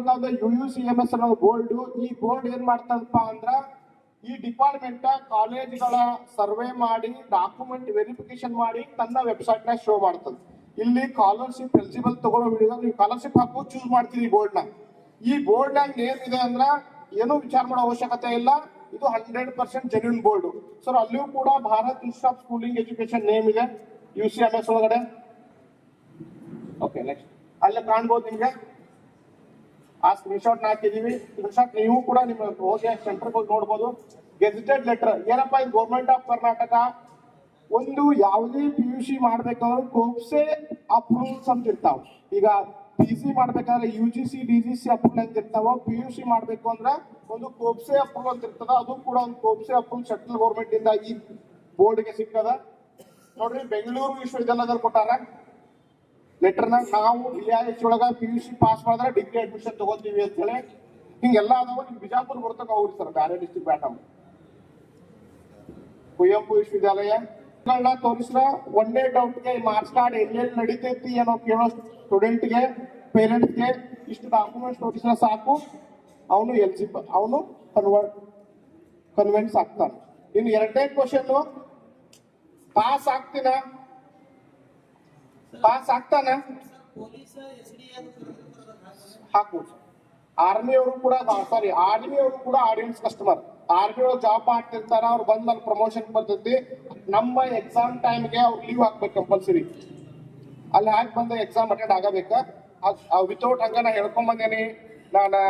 U U C M S ಅನ್ನೋ ಬೋರ್ಡ್ ಈ ಬೋರ್ಡ್ ಏನ್ ಮಾಡ್ತದಪ್ಪ ಅಂದ್ರ ಈ ಡಿಪಾರ್ಟ್ಮೆಂಟ್ ಕಾಲೇಜ್ಗಳ ಸರ್ವೆ ಮಾಡಿ ಡಾಕ್ಯುಮೆಂಟ್ ವೆರಿಫಿಕೇಶನ್ ಮಾಡಿ ತನ್ನ ವೆಬ್ಸೈಟ್ನ ಶೋ ಮಾಡ್ತದೆ. ಇಲ್ಲಿ ಸ್ಕಾಲರ್ಶಿಪ್ ಎಲಿಜಿಬಲ್ ತಗೊಳ್ಳೋ ವಿಡಿಯೋ ನೀವು ಸ್ಕಾಲರ್ಶಿಪ್ ಹಾಕು ಚೂಸ್ ಮಾಡ್ತೀರಿ ಬೋರ್ಡ್ನ. ಈ ಬೋರ್ಡ್ ನಾಗ ಏನಿದೆ ಅಂದ್ರ ಏನು ವಿಚಾರ ಮಾಡೋ ಅವಶ್ಯಕತೆ ಇಲ್ಲ. ಇದು hundred percent genuine board sir ಅಲ್ಲಿಯೂ ಕೂಡ Bharat institute of schooling education name ಇದೆ ಯು ಸಿ ಎಂ ಎಸ್ ಒಳಗಡೆ. ಓಕೆ ನೆಕ್ಸ್ಟ್ ಅಲ್ಲಿ ಕಾಣ್ಬೋದು ನಿಮ್ಗೆ? ಆ ಸ್ಕ್ರೀನ್ ಶಾಟ್ ಹಾಕಿದೀವಿ. ಸ್ಕ್ರೀನ್ ಶಾಟ್ ನೀವು ಕೂಡ ನಿಮ್ಮ ಹೋಗಿ ಸೆಂಟರ್ ಹೋಗಿ ನೋಡ್ಬೋದು. ಗೆಜೆಟೆಡ್ ಲೆಟರ್ ಏನಪ್ಪಾ ಇದು ಗೌರ್ಮೆಂಟ್ ಆಫ್ ಕರ್ನಾಟಕ ಒಂದು ಯಾವುದೇ ಪಿ ಯು ಸಿ ಮಾಡ್ಬೇಕಾದ್ರೆ ಕೋಪ್ಸೆ ಅಪ್ರೂವ್ಸ್ ಅಂತ ಇರ್ತಾವ. ಈಗ ಪಿ ಸಿ ಮಾಡ್ಬೇಕಾದ್ರೆ U G C D G C approval ಅಂತ ಇರ್ತಾವ. ಪಿ ಯು ಸಿ ಮಾಡ್ಬೇಕು ಅಂದ್ರೆ ಒಂದು ಕೋಪ್ಸೆ ಅಪ್ರೂವ್ ಅಂತ ಇರ್ತದ. ಅದು ಕೂಡ ಒಂದು ಕೋಪ್ಸೆ ಅಪ್ರೂವ್ ಸೆಂಟ್ರಲ್ ಗೌರ್ಮೆಂಟ್ ಇಂದ ಈ ಬೋರ್ಡ್ಗೆ ಸಿಕ್ಕದ ನೋಡ್ರಿ ಬೆಂಗಳೂರು ವಿಶ್ವವಿದ್ಯಾಲಯದಲ್ಲಿ ಕೊಟ್ಟಾರ. ಲೆಟರ್ನ ನಾವು ಬಿ ಎಚ್ ಒಳಗ ಪಿ ಯು ಸಿ ಪಾಸ್ ಮಾಡಿದ್ರೆ ಡಿಗ್ರಿ ಅಡ್ಮಿಷನ್ ತಗೋತೀವಿ ಅಂತ ಹೇಳಿ ಹಿಂಗೆಲ್ಲ ಅದಾವ. ನಿಮ್ ಬಿಜಾಪುರ್ ಬರ್ತಕ ಹೋಗ್ರಿ ಸರ್, ಬ್ಯಾರೆ ಡಿಸ್ಟ್ರಿಕ್ಟ್ ಬ್ಯಾಟಮ್ ಕುವೆಂಪು ವಿಶ್ವವಿದ್ಯಾಲಯ. ತೋರಿಸ್ರ ಒಂದೇ ಡೌಟ್ಗೆ ಮಾರ್ಕ್ಸ್ ಕಾರ್ಡ್ ಎಲ್ಲೆಲ್ಲಿ ನಡೀತೈತಿ ಏನೋ ಕೇಳೋ ಸ್ಟೂಡೆಂಟ್ಗೆ ಪೇರೆಂಟ್ಸ್ಗೆ ಇಷ್ಟು ಡಾಕ್ಯುಮೆಂಟ್ಸ್ ತೋರಿಸ್ರ ಸಾಕು. ಅವನು ಎಲಿಜಿಬಲ್ ಅವನು ಕನ್ವರ್ಟ್ ಕನ್ವೆನ್ಸ್ ಆಗ್ತಾನೆ. ಇನ್ನು ಎರಡನೇ ಕ್ವಶನ್ ಪಾಸ್ ಆಗ್ತೀನ? ಪಾಸ್ ಆಗ್ತಾನ. ಹಾಕ್ಬೋದು ಆರ್ಮಿ ಅವರು ಕೂಡ ಸಾರಿ ಆರ್ಮಿ ಅವರು ಕೂಡ ಆಡಿಯನ್ಸ್ ಕಸ್ಟಮರ್ ಆರ್ಮಿ ಅವ್ರು ಜಾಬ್ ಮಾಡ್ತಿರ್ತಾರ, ಅವ್ರು ಬಂದ್ ಮೇಲೆ ಪ್ರಮೋಷನ್ ಬರ್ತೈತಿ ನಮ್ಮ ಎಕ್ಸಾಮ್ ಟೈಮ್ಗೆ ಅವ್ರು ಲೀವ್ ಹಾಕ್ಬೇಕು ಕಂಪಲ್ಸರಿ ಅಲ್ಲಿ ಹಾಕಿ ಬಂದ ಎಕ್ಸಾಮ್ ಅಟೆಂಡ್ ಆಗಬೇಕ. ವಿತೌಟ್ ಹಂಗ ನಾ ಹೇಳ್ಕೊಂಡ್ ಬಂದೇನಿ. ನಾನು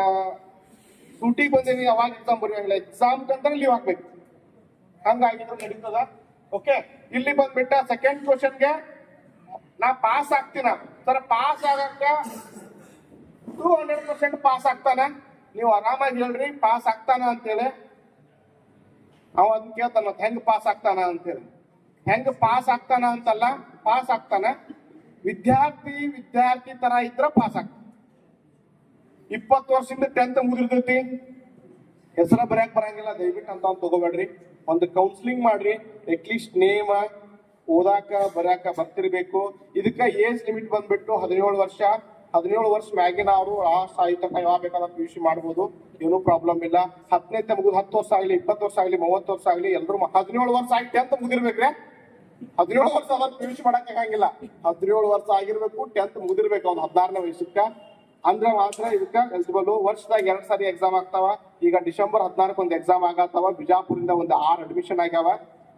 ಸೂಟಿಗೆ ಬಂದೇನಿ, ಅವಾಗ ಎಕ್ಸಾಮ್ ಬರೀ ಎಕ್ಸಾಮ್ ಕಂದ್ರೆ ಲೀವ್ ಹಾಕ್ಬೇಕು. ಹಂಗಾಗಿದ್ರು ನಡೀತದ. ಓಕೆ ಇಲ್ಲಿ ಬಂದ್ಬಿಟ್ಟ ಸೆಕೆಂಡ್ ಕ್ವಶನ್ಗೆ ನಾ ಪಾಸ್ ಆಗ್ತೀನ. ಸರ್ ಪಾಸ್ ಆಗಕ್ಕ ಟೂ ಹಂಡ್ರೆಡ್ ಪರ್ಸೆಂಟ್ ಪಾಸ್ ಆಗ್ತಾನ? ನೀವು ಆರಾಮಾಗಿ ಹೇಳ್ರಿ ಪಾಸ್ ಆಗ್ತಾನ ಅಂತೇಳಿ. ಅವ ಕೇಳ್ತಾನ ಹೆಂಗ್ ಪಾಸ್ ಆಗ್ತಾನ ಅಂತೇಳಿ. ಹೆಂಗ್ ಪಾಸ್ ಆಗ್ತಾನ ಅಂತಲ್ಲ ಪಾಸ್ ಆಗ್ತಾನೆ. ವಿದ್ಯಾರ್ಥಿ ವಿದ್ಯಾರ್ಥಿ ತರ ಇದ್ರ ಪಾಸ್ ಆಗ್ತ ಇಪ್ಪತ್ತು ವರ್ಷದಿಂದ ಟೆಂತ್ ಮುಗಿದಿರ್ತೈತಿ. ಹೆಸರ ಬರೆಯಕ್ ಬರಂಗಿಲ್ಲ, ದಯವಿಟ್ಟು ಅಂತ ತಗೋಬೇಡ್ರಿ. ಒಂದು ಕೌನ್ಸಿಲಿಂಗ್ ಮಾಡ್ರಿ ಅಟ್ಲೀಸ್ಟ್ ನೇಮ ಓದಾಕ, ಬರಾಕ ಬರ್ತಿರ್ಬೇಕು ಇದಕ್ಕ ಏಜ್ ಲಿಮಿಟ್ ಬಂದ್ಬಿಟ್ಟು ಹದಿನೇಳು ವರ್ಷ ಹದಿನೇಳು ವರ್ಷ ಮ್ಯಾಗಿನ ಅವರು ಆ ಸಾಹಿತ್ಯ ಯಾವ ಬೇಕಾದ ಪಿ ಯು ಸಿ ಮಾಡ್ಬೋದು. ಏನೂ ಪ್ರಾಬ್ಲಮ್ ಇಲ್ಲ. ಹತ್ತನೇ ಮುಗಿದು ಹತ್ತು ವರ್ಷ ಆಗಲಿ, ಇಪ್ಪತ್ತು ವರ್ಷ ಆಗಲಿ, ಮೂವತ್ತು ವರ್ಷ ಆಗ್ಲಿ, ಎಲ್ರು ಹದಿನೇಳು ವರ್ಷ ಆಗಿ ಟೆಂತ್ ಮುಗಿದಿರ್ಬೇಕ್ರೆ ಹದಿನೇಳು ವರ್ಷ ಅದ ಪಿ ಯು ಸಿ ಆಗಂಗಿಲ್ಲ. ಹದಿನೇಳು ವರ್ಷ ಆಗಿರ್ಬೇಕು ಟೆಂತ್ ಮುಗಿದಿರ್ಬೇಕು ಅವ್ನು ಹದಿನಾರನೇ ವಯಸ್ಸಕ್ಕ. ಅಂದ್ರೆ ಮಾತ್ರ ಇದಕ್ಕ ಎಲಿಜಿಬಲ್ ವರ್ಷದಾಗ ಎರಡ್ ಸಾರಿ ಎಕ್ಸಾಮ್ ಆಗ್ತಾವ. ಈಗ ಡಿಸೆಂಬರ್ ಹದಿನಾರಕ್ಕೆ ಒಂದು ಎಕ್ಸಾಮ್ ಆಗತ್ತಾವ. ಬಿಜಾಪುರಿಂದ ಒಂದು ಆರ್ ಅಡ್ಮಿಷನ್ ಆಗ್ಯಾವ.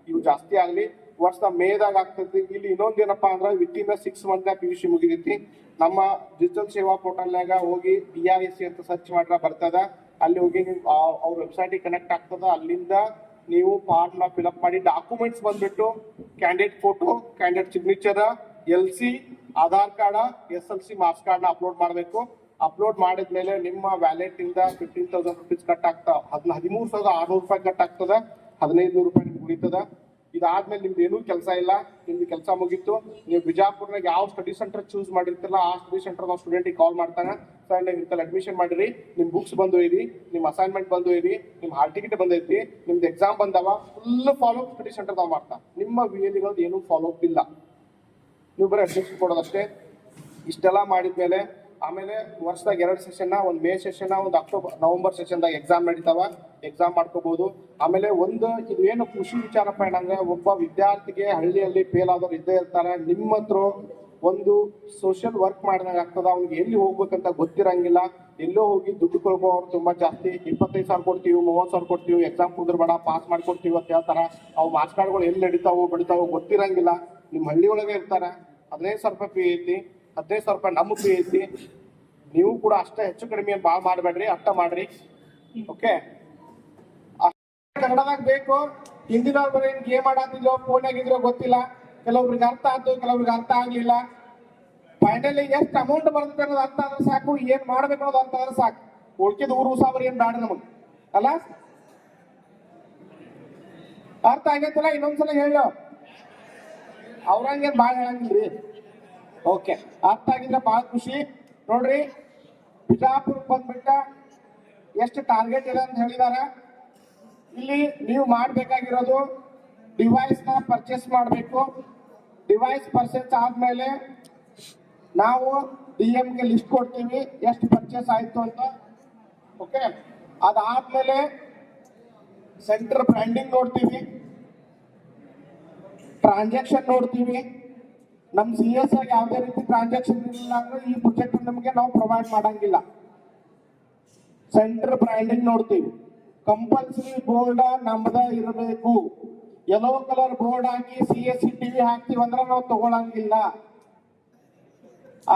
ಇವು ಜಾಸ್ತಿ ಆಗ್ಲಿ. ವರ್ಷದ ಮೇದಾಗ ಆಗ್ತೈತಿ. ಇಲ್ಲಿ ಇನ್ನೊಂದ್ ಏನಪ್ಪಾ ಅಂದ್ರ within six month P U C ಮುಗಿದೈತಿ. ನಮ್ಮ ಡಿಜಿಟಲ್ ಸೇವಾ ಪೋರ್ಟಲ್ನಾಗ ಹೋಗಿ ಡಿ ಆರ್ ಎಸ್ ಸಿ ಅಂತ ಸರ್ಚ್ ಮಾಡ್ರ ಬರ್ತದ. ಅಲ್ಲಿ ಹೋಗಿ ನೀವು ಅವ್ರ ವೆಬ್ಸೈಟ್ ಕನೆಕ್ಟ್ ಆಗ್ತದ. ಅಲ್ಲಿಂದ ನೀವು ಫಾರ್ಮ್ನ ಫಿಲ್ಅಪ್ ಮಾಡಿ ಡಾಕ್ಯುಮೆಂಟ್ಸ್ ಬಂದ್ಬಿಟ್ಟು candidate photo candidate signature L C Aadhaar card S L C marks ಕಾರ್ಡ್ನ ಅಪ್ಲೋಡ್ ಮಾಡಬೇಕು. ಅಪ್ಲೋಡ್ ಮಾಡಿದ್ಮೇಲೆ ನಿಮ್ಮ ವ್ಯಾಲೆಟ್ ಇಂದ ಫಿಫ್ಟೀನ್ ತೌಸಂಡ್ ರುಪೀಸ್ ಕಟ್ ಆಗ್ತಾವ ಹದಿಮೂರು ಸಾವಿರದ ಆರ್ನೂರು ರೂಪಾಯಿ ಕಟ್ ಆಗ್ತದ. ಹದಿನೈದು ನೂರು ರೂಪಾಯಿ ಉಳಿತದ. ಇದಾದ್ಮೇಲೆ ನಿಮ್ದು ಏನೂ ಕೆಲಸ ಇಲ್ಲ, ನಿಮ್ದು ಕೆಲಸ ಮುಗೀತು. ನೀವು ಬಿಜಾಪುರ್ನಾಗ ಯಾವ ಸ್ಟಡಿ ಸೆಂಟರ್ ಚೂಸ್ ಮಾಡಿರ್ತಿಲ್ಲ ಆ ಸ್ಟಡಿ ಸೆಂಟರ್ ನಾವು ಸ್ಟೂಡೆಂಟಿಗೆ ಕಾಲ್ ಮಾಡ್ತಾನೆ. ಸರ್ ನೀವು ಅಡ್ಮಿಷನ್ ಮಾಡಿರಿ, ನಿಮ್ ಬುಕ್ಸ್ ಬಂದು ಇರಿ ನಿಮ್ ಅಸೈನ್ಮೆಂಟ್ ಬಂದು ಇರಿ ನಿಮ್ ಹಾಲ್ ಟಿಕೆಟ್ ಬಂದೈತಿ ನಿಮ್ದು ಎಕ್ಸಾಮ್ ಬಂದವ ಫುಲ್ ಫಾಲೋ ಸ್ಟಡಿ ಸೆಂಟರ್ ನಾವು ಮಾಡ್ತಾ ನಿಮ್ಮ ವಿ ಎಲ್ಗಳದ್ದು ಏನೂ ಫಾಲೋ ಅಪ್ ಇಲ್ಲ. ನೀವು ಬರೀ ಅಡ್ಮಿಷನ್ ಕೊಡೋದಷ್ಟೇ. ಇಷ್ಟೆಲ್ಲ ಮಾಡಿದ್ಮೇಲೆ ಆಮೇಲೆ ವರ್ಷದಾಗ ಎರಡು ಸೆಷನ್ನ ಒಂದು ಮೇ ಸೆಷನ್ನ ಒಂದು ಅಕ್ಟೋಬರ್ ನವೆಂಬರ್ ಸೆಷನ್ದಾಗ ಎಕ್ಸಾಮ್ ನಡೀತಾವ. ಎಕ್ಸಾಮ್ ಮಾಡ್ಕೋಬಹುದು ಆಮೇಲೆ ಒಂದು ಇದು ಏನು ಖುಷಿ ವಿಚಾರಪ್ಪ ಏನಂದ್ರೆ, ಒಬ್ಬ ವಿದ್ಯಾರ್ಥಿಗೆ ಹಳ್ಳಿಯಲ್ಲಿ ಫೇಲ್ ಆದವ್ರು ಇದ್ದೇ ಇರ್ತಾರೆ. ನಿಮ್ಮ ಒಂದು ಸೋಷಿಯಲ್ ವರ್ಕ್ ಮಾಡಿದಾಗ ಆಗ್ತದ. ಅವ್ನಿಗೆ ಎಲ್ಲಿ ಹೋಗ್ಬೇಕಂತ ಗೊತ್ತಿರಂಗಿಲ್ಲ. ಎಲ್ಲೋ ಹೋಗಿ ದುಡ್ಡು ಕೊಡ್ಬೋರು ತುಂಬಾ ಜಾಸ್ತಿ. ಇಪ್ಪತ್ತೈದು ಸಾವಿರ ಕೊಡ್ತೀವಿ, ಮೂವತ್ತು ಸಾವಿರ ಕೊಡ್ತೀವಿ ಎಕ್ಸಾಮ್ ಕುಂದ್ರಬೇಡ ಪಾಸ್ ಮಾಡ್ಕೊಡ್ತೀವಿ ಅಂತ ಹೇಳ್ತಾರೆ. ಅವು ಮಾರ್ಕ್ಸ್ ಕಾರ್ಡ್ಗಳು ಎಲ್ಲಿ ನಡೀತಾವೋ, ಬಿಡ್ತಾವೋ ಗೊತ್ತಿರಂಗಿಲ್ಲ. ನಿಮ್ಮ ಹಳ್ಳಿ ಒಳಗೆ ಇರ್ತಾರೆ. ಸಾವಿರ ರೂಪಾಯಿ ಫೀ ಐತಿ ಹದಿನೈದು ಸಾವಿರ ರೂಪಾಯಿ ನಮ್ಮ ಫೀ ಐತಿ. ನೀವು ಕೂಡ ಅಷ್ಟೇ ಹೆಚ್ಚು ಕಡಿಮೆ ಏನು ಭಾಳ ಮಾಡಬೇಡ್ರಿ ಅಷ್ಟ ಮಾಡ್ರಿ. ಓಕೆ ಕನ್ನಡದಾಗ ಬೇಕು. ಹಿಂದಿನವ್ರು ಬರೀ ಗೇಮ್ ಆಡಾತಿದ್ರೋ ಫೋನ್ ಆಗಿದ್ರೋ ಗೊತ್ತಿಲ್ಲ. ಕೆಲವೊಬ್ರಿಗೆ ಅರ್ಥ ಆಯ್ತು ಕೆಲವ್ರಿಗೆ ಅರ್ಥ ಆಗ್ಲಿಲ್ಲ. ಫೈನಲಿ ಎಷ್ಟು ಅಮೌಂಟ್ ಬರ್ತದೆ ಅನ್ನೋದು ಅರ್ಥ ಆದ್ರೆ ಸಾಕು, ಏನ್ ಮಾಡ್ಬೇಕು ಅನ್ನೋದು ಅರ್ಥ ಆದ್ರೆ ಸಾಕು. ಉಳ್ಕಿದ ಊರು ಸಾವಿರ ಏನ್ ಬೇಡ ನಮಗ್. ಅಲ್ಲ? ಅರ್ಥ ಆಗೈತಲ್ಲ, ಇನ್ನೊಂದ್ಸಲ ಹೇಳೋ. ಅವ್ರಂಗೇನ್ ಬಾಳ ಹೇಳಂಗಿಲ್ರಿ. ಓಕೆ, ಅರ್ಥ ಆಗಿದ್ರೆ ಬಹಳ ಖುಷಿ. ನೋಡ್ರಿ, ಬಿಜಾಪುರಕ್ಕೆ ಬಂದ್ಬಿಟ್ಟ ಎಷ್ಟು ಟಾರ್ಗೆಟ್ ಇದೆ ಅಂತ ಹೇಳಿದಾರೆ. ಇಲ್ಲಿ ನೀವು ಮಾಡಬೇಕಾಗಿರೋದು ಡಿವೈಸ್ನ ಪರ್ಚೇಸ್ ಮಾಡಬೇಕು. ಡಿವೈಸ್ ಪರ್ಚೇಸ್ ಆದ್ಮೇಲೆ ನಾವು ಡಿ ಗೆ ಲಿಸ್ಟ್ ಕೊಡ್ತೀವಿ, ಎಷ್ಟು ಪರ್ಚೇಸ್ ಆಯಿತು ಅಂತ. ಓಕೆ, ಅದಾದ್ಮೇಲೆ ಸೆಂಟರ್ ಬ್ರ್ಯಾಂಡಿಂಗ್ ನೋಡ್ತೀವಿ. ಟ್ರಾನ್ಸಾಕ್ಷನ್ ನೋಡ್ತೀವಿ. ನಮ್ ಸಿ ಎಸ್ ಆಗಿ ಯಾವುದೇ ರೀತಿ ಟ್ರಾನ್ಸಾಕ್ಷನ್ ಇರಲಿಲ್ಲ ಅಂದ್ರೆ ಈ ಪ್ರಾಜೆಕ್ಟ್ ನಮಗೆ ನಾವು ಪ್ರೊವೈಡ್ ಮಾಡಂಗಿಲ್ಲ. ಸೆಂಟರ್ ಬ್ರ್ಯಾಂಡಿಂಗ್ ನೋಡ್ತೀವಿ. ಕಂಪಲ್ಸರಿ ಬೋರ್ಡ್ ನಮ್ದ ಇರಬೇಕು. ಯೆಲ್ಲೋ ಕಲರ್ ಬೋರ್ಡ್ ಹಾಕಿ ಸಿ ಎಸ್ ಸಿ ಟಿವಿ ಹಾಕ್ತಿವಂದ್ರೆ ನಾವು ತಗೊಳಂಗಿಲ್ಲ.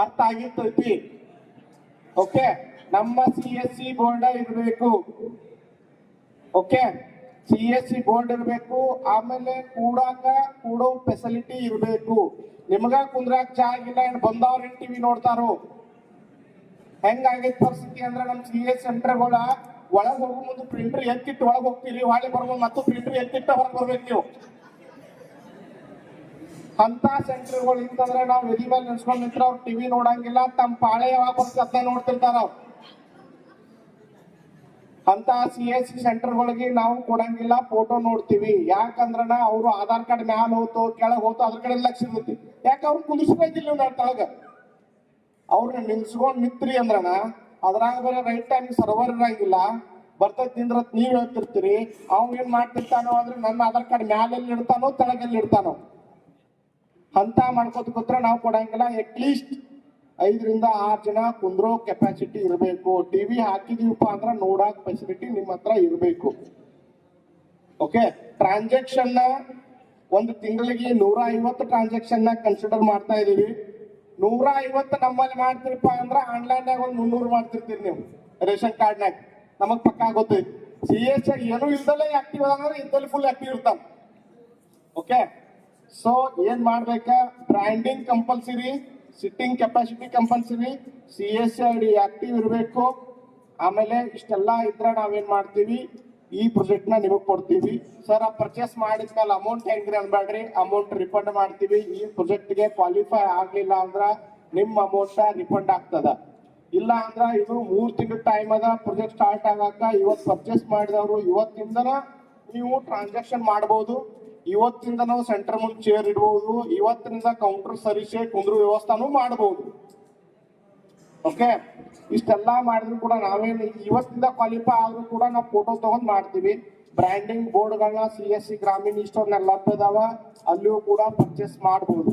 ಅರ್ಥ ಆಗಿರ್ತೈತಿ ಓಕೆ ನಮ್ಮ ಸಿ ಎಸ್ ಸಿ ಬೋರ್ಡ್ ಇರಬೇಕು. Okay C S C board ಇರಬೇಕು. ಆಮೇಲೆ ಕೂಡಾಕ ಕೂಡೋ ಫೆಸಿಲಿಟಿ ಇರಬೇಕು. ನಿಮಗ ಕುಂದ್ರಾಕ್ ಚಾ ಆಗಿಲ್ಲ, ಏನ್ ಬಂದವ್ರ ಏನ್ ಟಿವಿ ನೋಡ್ತಾರೋ? ಹೆಂಗಾಗಿದ್ ಪರಿಸ್ಥಿತಿ ಅಂದ್ರೆ ನಮ್ ಸಿ ಎಸ್ ಸೆಂಟರ್ಗಳ ಒಳಗ್ ಹೋಗೋ ಮುಂದೆ ಪ್ರಿಂಟರ್ ಎತ್ತಿಟ್ಟು ಒಳಗ್ ಹೋಗ್ತೀರಿ ಹೊಳೆ ಬರ್ಬೋದು ಮತ್ತು ಪ್ರಿಂಟರ್ ಎತ್ತಿಟ್ಟ ಹೊರಗ್ ಬರ್ಬೇಕು ನೀವು. ಅಂತ ಸೆಂಟರ್ಗಳು ಇತ್ತಂದ್ರೆ ನಾವ್ ಎದಿ ಮೇಲೆ ನಿಲ್ಸ್ಕೊಂಡ್ ನಿಂತ್ರ ಅವ್ರು ಟಿವಿ ನೋಡಂಗಿಲ್ಲ ತಮ್ಮ ಪಾಳೆ ಯಾವಾಗ ಬರ್ತದೆ ನೋಡ್ತಿರ್ತಾರ ಅವ್ರು. ಅಂತ ಸಿ ಎಸ್ ಸಿ ಸೆಂಟರ್ಗಳಿಗೆ ನಾವು ಕೊಡಂಗಿಲ್ಲ ಫೋಟೋ ನೋಡ್ತೀವಿ. ಯಾಕಂದ್ರ ಅವರು ಆಧಾರ್ ಕಾರ್ಡ್ ಮ್ಯಾಲ ಹೋತು, ಕೆಳಗೆ ಹೋತು, ಅದ್ರ ಕಡೆ ಲಕ್ಷ ಇರ್ತೈತಿ. ಯಾಕೆ ಅವ್ರು ಕುದಿಸ್ಬೇಕಿಲ್ಲ ನಾವು ತಳಗ? ಅವ್ರನ್ನ ನಿಲ್ಸ್ಕೊಂಡ್ ನಿತ್ರಿ ಅಂದ್ರಣ ಅದ್ರಾಗ ಬೇರೆ ರೈಟ್ ಟೈಮ್ ಸರ್ವರ್ ಇರಂಗಿಲ್ಲ. ಬರ್ತೈತಿ ತಿಂದ್ರತ್ ನೀವ್ ಹೇಳ್ತಿರ್ತೀರಿ, ಅವ್ನ್ ಏನ್ ಮಾಡ್ತಿರ್ತಾನೋ ಅಂದ್ರೆ ನನ್ನ ಆಧಾರ್ ಕಾರ್ಡ್ ಮ್ಯಾಲೆಲ್ಲಿ ಇಡ್ತಾನೋ, ತಳಗಲ್ಲಿ ಇಡ್ತಾನೋ. ಅಂತ ಮಾಡ್ಕೋತ ಕೂತ್ರೆ ನಾವು ಕೊಡಂಗಿಲ್ಲ ಅಟ್ಲೀಸ್ಟ್ ಐದರಿಂದ ಆರು ಜನ ಕುಂದ್ರೋ ಕೆಪಾಸಿಟಿ ಇರಬೇಕು. ಟಿವಿ ಹಾಕಿದೀವಪ್ಪ ಅಂದ್ರೆ ನೋಡಾಕ್ ಫೆಸಿಲಿಟಿ ನಿಮ್ಮ ಹತ್ರ ಇರಬೇಕು. ಓಕೆ ಟ್ರಾನ್ಸಾಕ್ಷನ್ ಒಂದು ತಿಂಗಳಿಗೆ ನೂರ ಐವತ್ತು ಟ್ರಾನ್ಸಾಕ್ಷನ್ ಕನ್ಸಿಡರ್ ಮಾಡ್ತಾ ಇದೀವಿ. ನೂರ ಐವತ್ತು ನಮ್ಮಲ್ಲಿ ಮಾಡ್ತೀರಪ್ಪ ಅಂದ್ರೆ ಆನ್ಲೈನ್ಯಾಗ ಒಂದು ಮುನ್ನೂರು ಮಾಡ್ತಿರ್ತೀರಿ ನೀವು. ರೇಷನ್ ಕಾರ್ಡ್ನಾಗ ನಮಗ್ ಪಕ್ಕಾ ಆಗುತ್ತೆ ಸಿ ಎಸ್ ಏನು ಇಲ್ದಲ್ಲೇ ಆಕ್ಟಿವ್ ಅಂದ್ರೆ ಇದ್ದಲ್ಲಿ ಫುಲ್ ಆಕ್ಟಿವ್ ಇರ್ತಾವ ಓಕೆ ಸೊ ಏನ್ ಮಾಡ್ಬೇಕ? Branding compulsory sitting capacity compulsory C S I D active ಇರಬೇಕು. ಆಮೇಲೆ ಇಷ್ಟೆಲ್ಲ ಇದ್ರೆ ನಾವೇನ್ ಮಾಡ್ತೀವಿ? ಈ ಪ್ರಾಜೆಕ್ಟ್ನ ನಿಮಗ್ ಕೊಡ್ತೀವಿ. ಸರ್ ಆ ಪರ್ಚೇಸ್ ಮಾಡಿದ್ಮೇಲೆ ಅಮೌಂಟ್ ಹೆಂಗ್ರಿ ಅನ್ಬೇಡ್ರಿ ಅಮೌಂಟ್ ರಿಫಂಡ್ ಮಾಡ್ತೀವಿ. ಈ ಪ್ರಾಜೆಕ್ಟ್ಗೆ ಕ್ವಾಲಿಫೈ ಆಗ್ಲಿಲ್ಲ ಅಂದ್ರ ನಿಮ್ ಅಮೌಂಟ್ ರಿಫಂಡ್ ಆಗ್ತದ. ಇಲ್ಲ ಅಂದ್ರ ಇದು ಮೂರ್ ತಿಂಗಳ ಟೈಮ್ ಅದ ಪ್ರಾಜೆಕ್ಟ್ ಸ್ಟಾರ್ಟ್ ಆಗಾಕ ಇವತ್ ಪರ್ಚೇಸ್ ಮಾಡಿದವರು ಇವತ್ತಿಂದನ ನೀವು ಟ್ರಾನ್ಸಾಕ್ಷನ್ ಮಾಡಬಹುದು ಇವತ್ತಿಂದ ನಾವು ಸೆಂಟರ್ ಮುಂದೆ ಚೇರ್ ಇಡಬಹುದು ಇವತ್ತಿನಿಂದ ಕೌಂಟರ್ ಸರಿಸೆ ಕುಂದ್ರು ವ್ಯವಸ್ಥಾನು ಮಾಡಬಹುದು ಓಕೆ ಇಷ್ಟೆಲ್ಲ ಮಾಡಿದ್ರು ಕೂಡ ನಾವೇನು ಇವತ್ತಿಂದ ಕ್ವಾಲಿಫೈ ಆದ್ರೂ ಕೂಡ ನಾವು ಫೋಟೋ ತಗೊಂಡ್ ಮಾಡ್ತೀವಿ. ಬ್ರ್ಯಾಂಡಿಂಗ್ ಬೋರ್ಡ್ಗಳನ್ನ ಸಿ ಎಸ್ ಸಿ ಗ್ರಾಮೀಣ ಲಭ್ಯ ಲಭ್ಯದಾವ ಅಲ್ಲಿಯೂ ಕೂಡ ಪರ್ಚೇಸ್ ಮಾಡಬಹುದು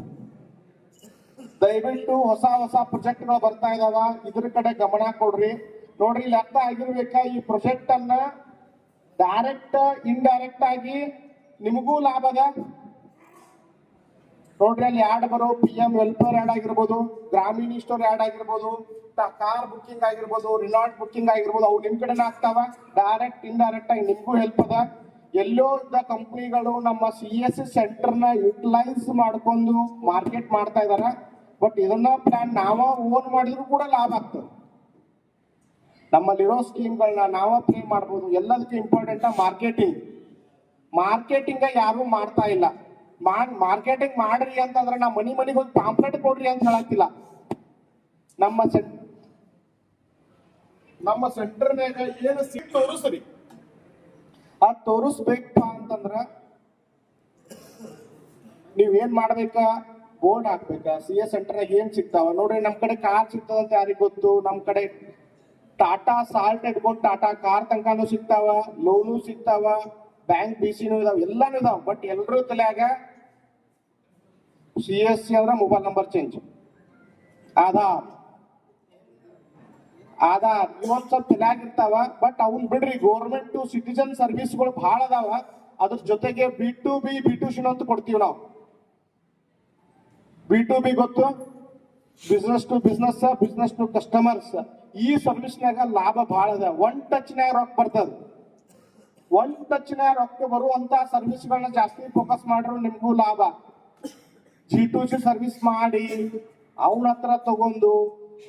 ದಯವಿಟ್ಟು ಹೊಸ ಹೊಸ ಪ್ರಾಜೆಕ್ಟ್ಗಳು ಬರ್ತಾ ಇದಾವ, ಇದ್ರ ಕಡೆ ಗಮನ ಕೊಡ್ರಿ. ನೋಡ್ರಿ ಇಲ್ಲಿ ಅರ್ಥ ಆಗಿರ್ಬೇಕಾ ಈ ಪ್ರಾಜೆಕ್ಟ್ ಅನ್ನ ಡೈರೆಕ್ಟ್ ಇಂಡೈರೆಕ್ಟ್ ಆಗಿ ನಿಮಗೂ ಲಾಭ ಅದ? ನೋಡ್ರಿ ಅಲ್ಲಿ ಬರೋ ಪಿ ಎಂ ವೆಲ್ಫೇರ್ ಆಡ್ ಆಗಿರ್ಬೋದು, ಗ್ರಾಮೀಣ ಸ್ಟೋರ್ ಆಡ್ ಆಗಿರ್ಬೋದು ಕಾರ್ ಬುಕ್ಕಿಂಗ್ ಆಗಿರ್ಬೋದು ರಿಲಾಟ್ ಬುಕ್ಕಿಂಗ್ ಆಗಿರ್ಬೋದು, ಅವು ನಿಮ್ ಕಡೆನೇ ಆಗ್ತಾವ? ಡೈರೆಕ್ಟ್ ಇಂಡೈರೆಕ್ಟ್ ಆಗಿ ನಿಮ್ಗೂ ಹೆಲ್ಪ್ ಅದ. ಎಲ್ಲೋ ಇದ್ದ ಕಂಪ್ನಿಗಳು ನಮ್ಮ ಸಿ ಎಸ್ ಸೆಂಟರ್ನ ಯುಟಿಲೈಸ್ ಮಾಡ್ಕೊಂಡು ಮಾರ್ಕೆಟ್ ಮಾಡ್ತಾ ಇದಾರ. ಬಟ್ ಇದನ್ನ ಪ್ಲಾನ್ ನಾವ ಓನ್ ಮಾಡಿದ್ರು ಕೂಡ ಲಾಭ ಆಗ್ತದೆ. ನಮ್ಮಲ್ಲಿರೋ ಸ್ಕೀಮ್ಗಳನ್ನ ನಾವ ಪ್ಲೇ ಮಾಡ್ಬೋದು. ಎಲ್ಲದಕ್ಕೂ ಇಂಪಾರ್ಟೆಂಟ್ ಮಾರ್ಕೆಟಿಂಗ್ ಮಾರ್ಕೆಟಿಂಗ್ ಯಾರು ಮಾಡ್ತಾ ಇಲ್ಲ. ಮಾರ್ಕೆಟಿಂಗ್ ಮಾಡ್ರಿ ಅಂತಂದ್ರೆ ನಾ ಮನಿ ಮನಿಗೆ ಹೋಗಿ ಪಾಂಪ್ಲೆಟ್ ಕೊಡ್ರಿ ಅಂತ ಹೇಳಕ್ಕಿಲ್ಲ ನಮ್ಮ ನಮ್ಮ ಸೆಂಟರ್ನಾಗ ಏನು ತೋರಿಸ್ರಿ? ಆ ತೋರಿಸ್ಬೇಕಪ್ಪ ಅಂತಂದ್ರ ನೀವ್ ಏನ್ ಮಾಡ್ಬೇಕ? ಬೋರ್ಡ್ ಹಾಕ್ಬೇಕ. ಸಿ ಎ ಸೆಂಟರ್ನಾಗ ಏನ್ ಸಿಗ್ತಾವ? ನೋಡ್ರಿ ನಮ್ ಕಡೆ ಕಾರ್ ಸಿಗ್ತದಂತ ಯಾರಿಗ್ ಗೊತ್ತು? ನಮ್ ಕಡೆ ಟಾಟಾ ಸಾಲ್ಟ್ ಇಟ್ಕೊಂಡು ಟಾಟಾ ಕಾರ್ ತನಕನೂ ಸಿಗ್ತಾವ ಲೋನು ಸಿಗ್ತಾವ. ಬ್ಯಾಂಕ್ ಬಿ ಸಿನೂ ಇದಾವ, ಎಲ್ಲಾನು ಇದಾವ. ಬಟ್ ಎಲ್ಲರೂ ತಲೆಯಾಗ ಸಿ ಎಸ್ ಸಿ ಅಂದ್ರ mobile number change Aadhaar. Aadhaar. ಇವತ್ತು ಸ್ವಲ್ಪ ತಲೆಯಾಗ ಇರ್ತಾವ ಬಟ್ ಅವನ್ ಬಿಡ್ರಿ ಗೌರ್ಮೆಂಟ್ ಟು ಸಿಟಿಜನ್ ಸರ್ವಿಸ್ಗಳು ಬಹಳ ಅದಾವ. ಅದ್ರ ಜೊತೆಗೆ B to B B to ಸಿನ್ ಅಂತ ಕೊಡ್ತೀವಿ ನಾವು. ಬಿ ಟು ಬಿ ಗೊತ್ತು? Business to business business to customers ಈ ಸರ್ವಿಸ್ನಾಗ ಲಾಭ ಬಹಳ ಅದ ಒನ್ ಟಚ್ನ್ಯಾಗ ರೊಕ್ಕ ಬರ್ತದ. ಒನ್ ತಕ್ಷಣ ರೊಕ್ಕ ಬರುವಂತ ಸರ್ವಿಸ್ಗಳನ್ನ ಜಾಸ್ತಿ ಫೋಕಸ್ ಮಾಡ್ರು ನಿಮ್ಗೂ ಲಾಭ. ಜಿ ಟು ಜಿ ಸರ್ವಿಸ್ ಮಾಡಿ, ಅವನ ಹತ್ರ ತಗೊಂಡು,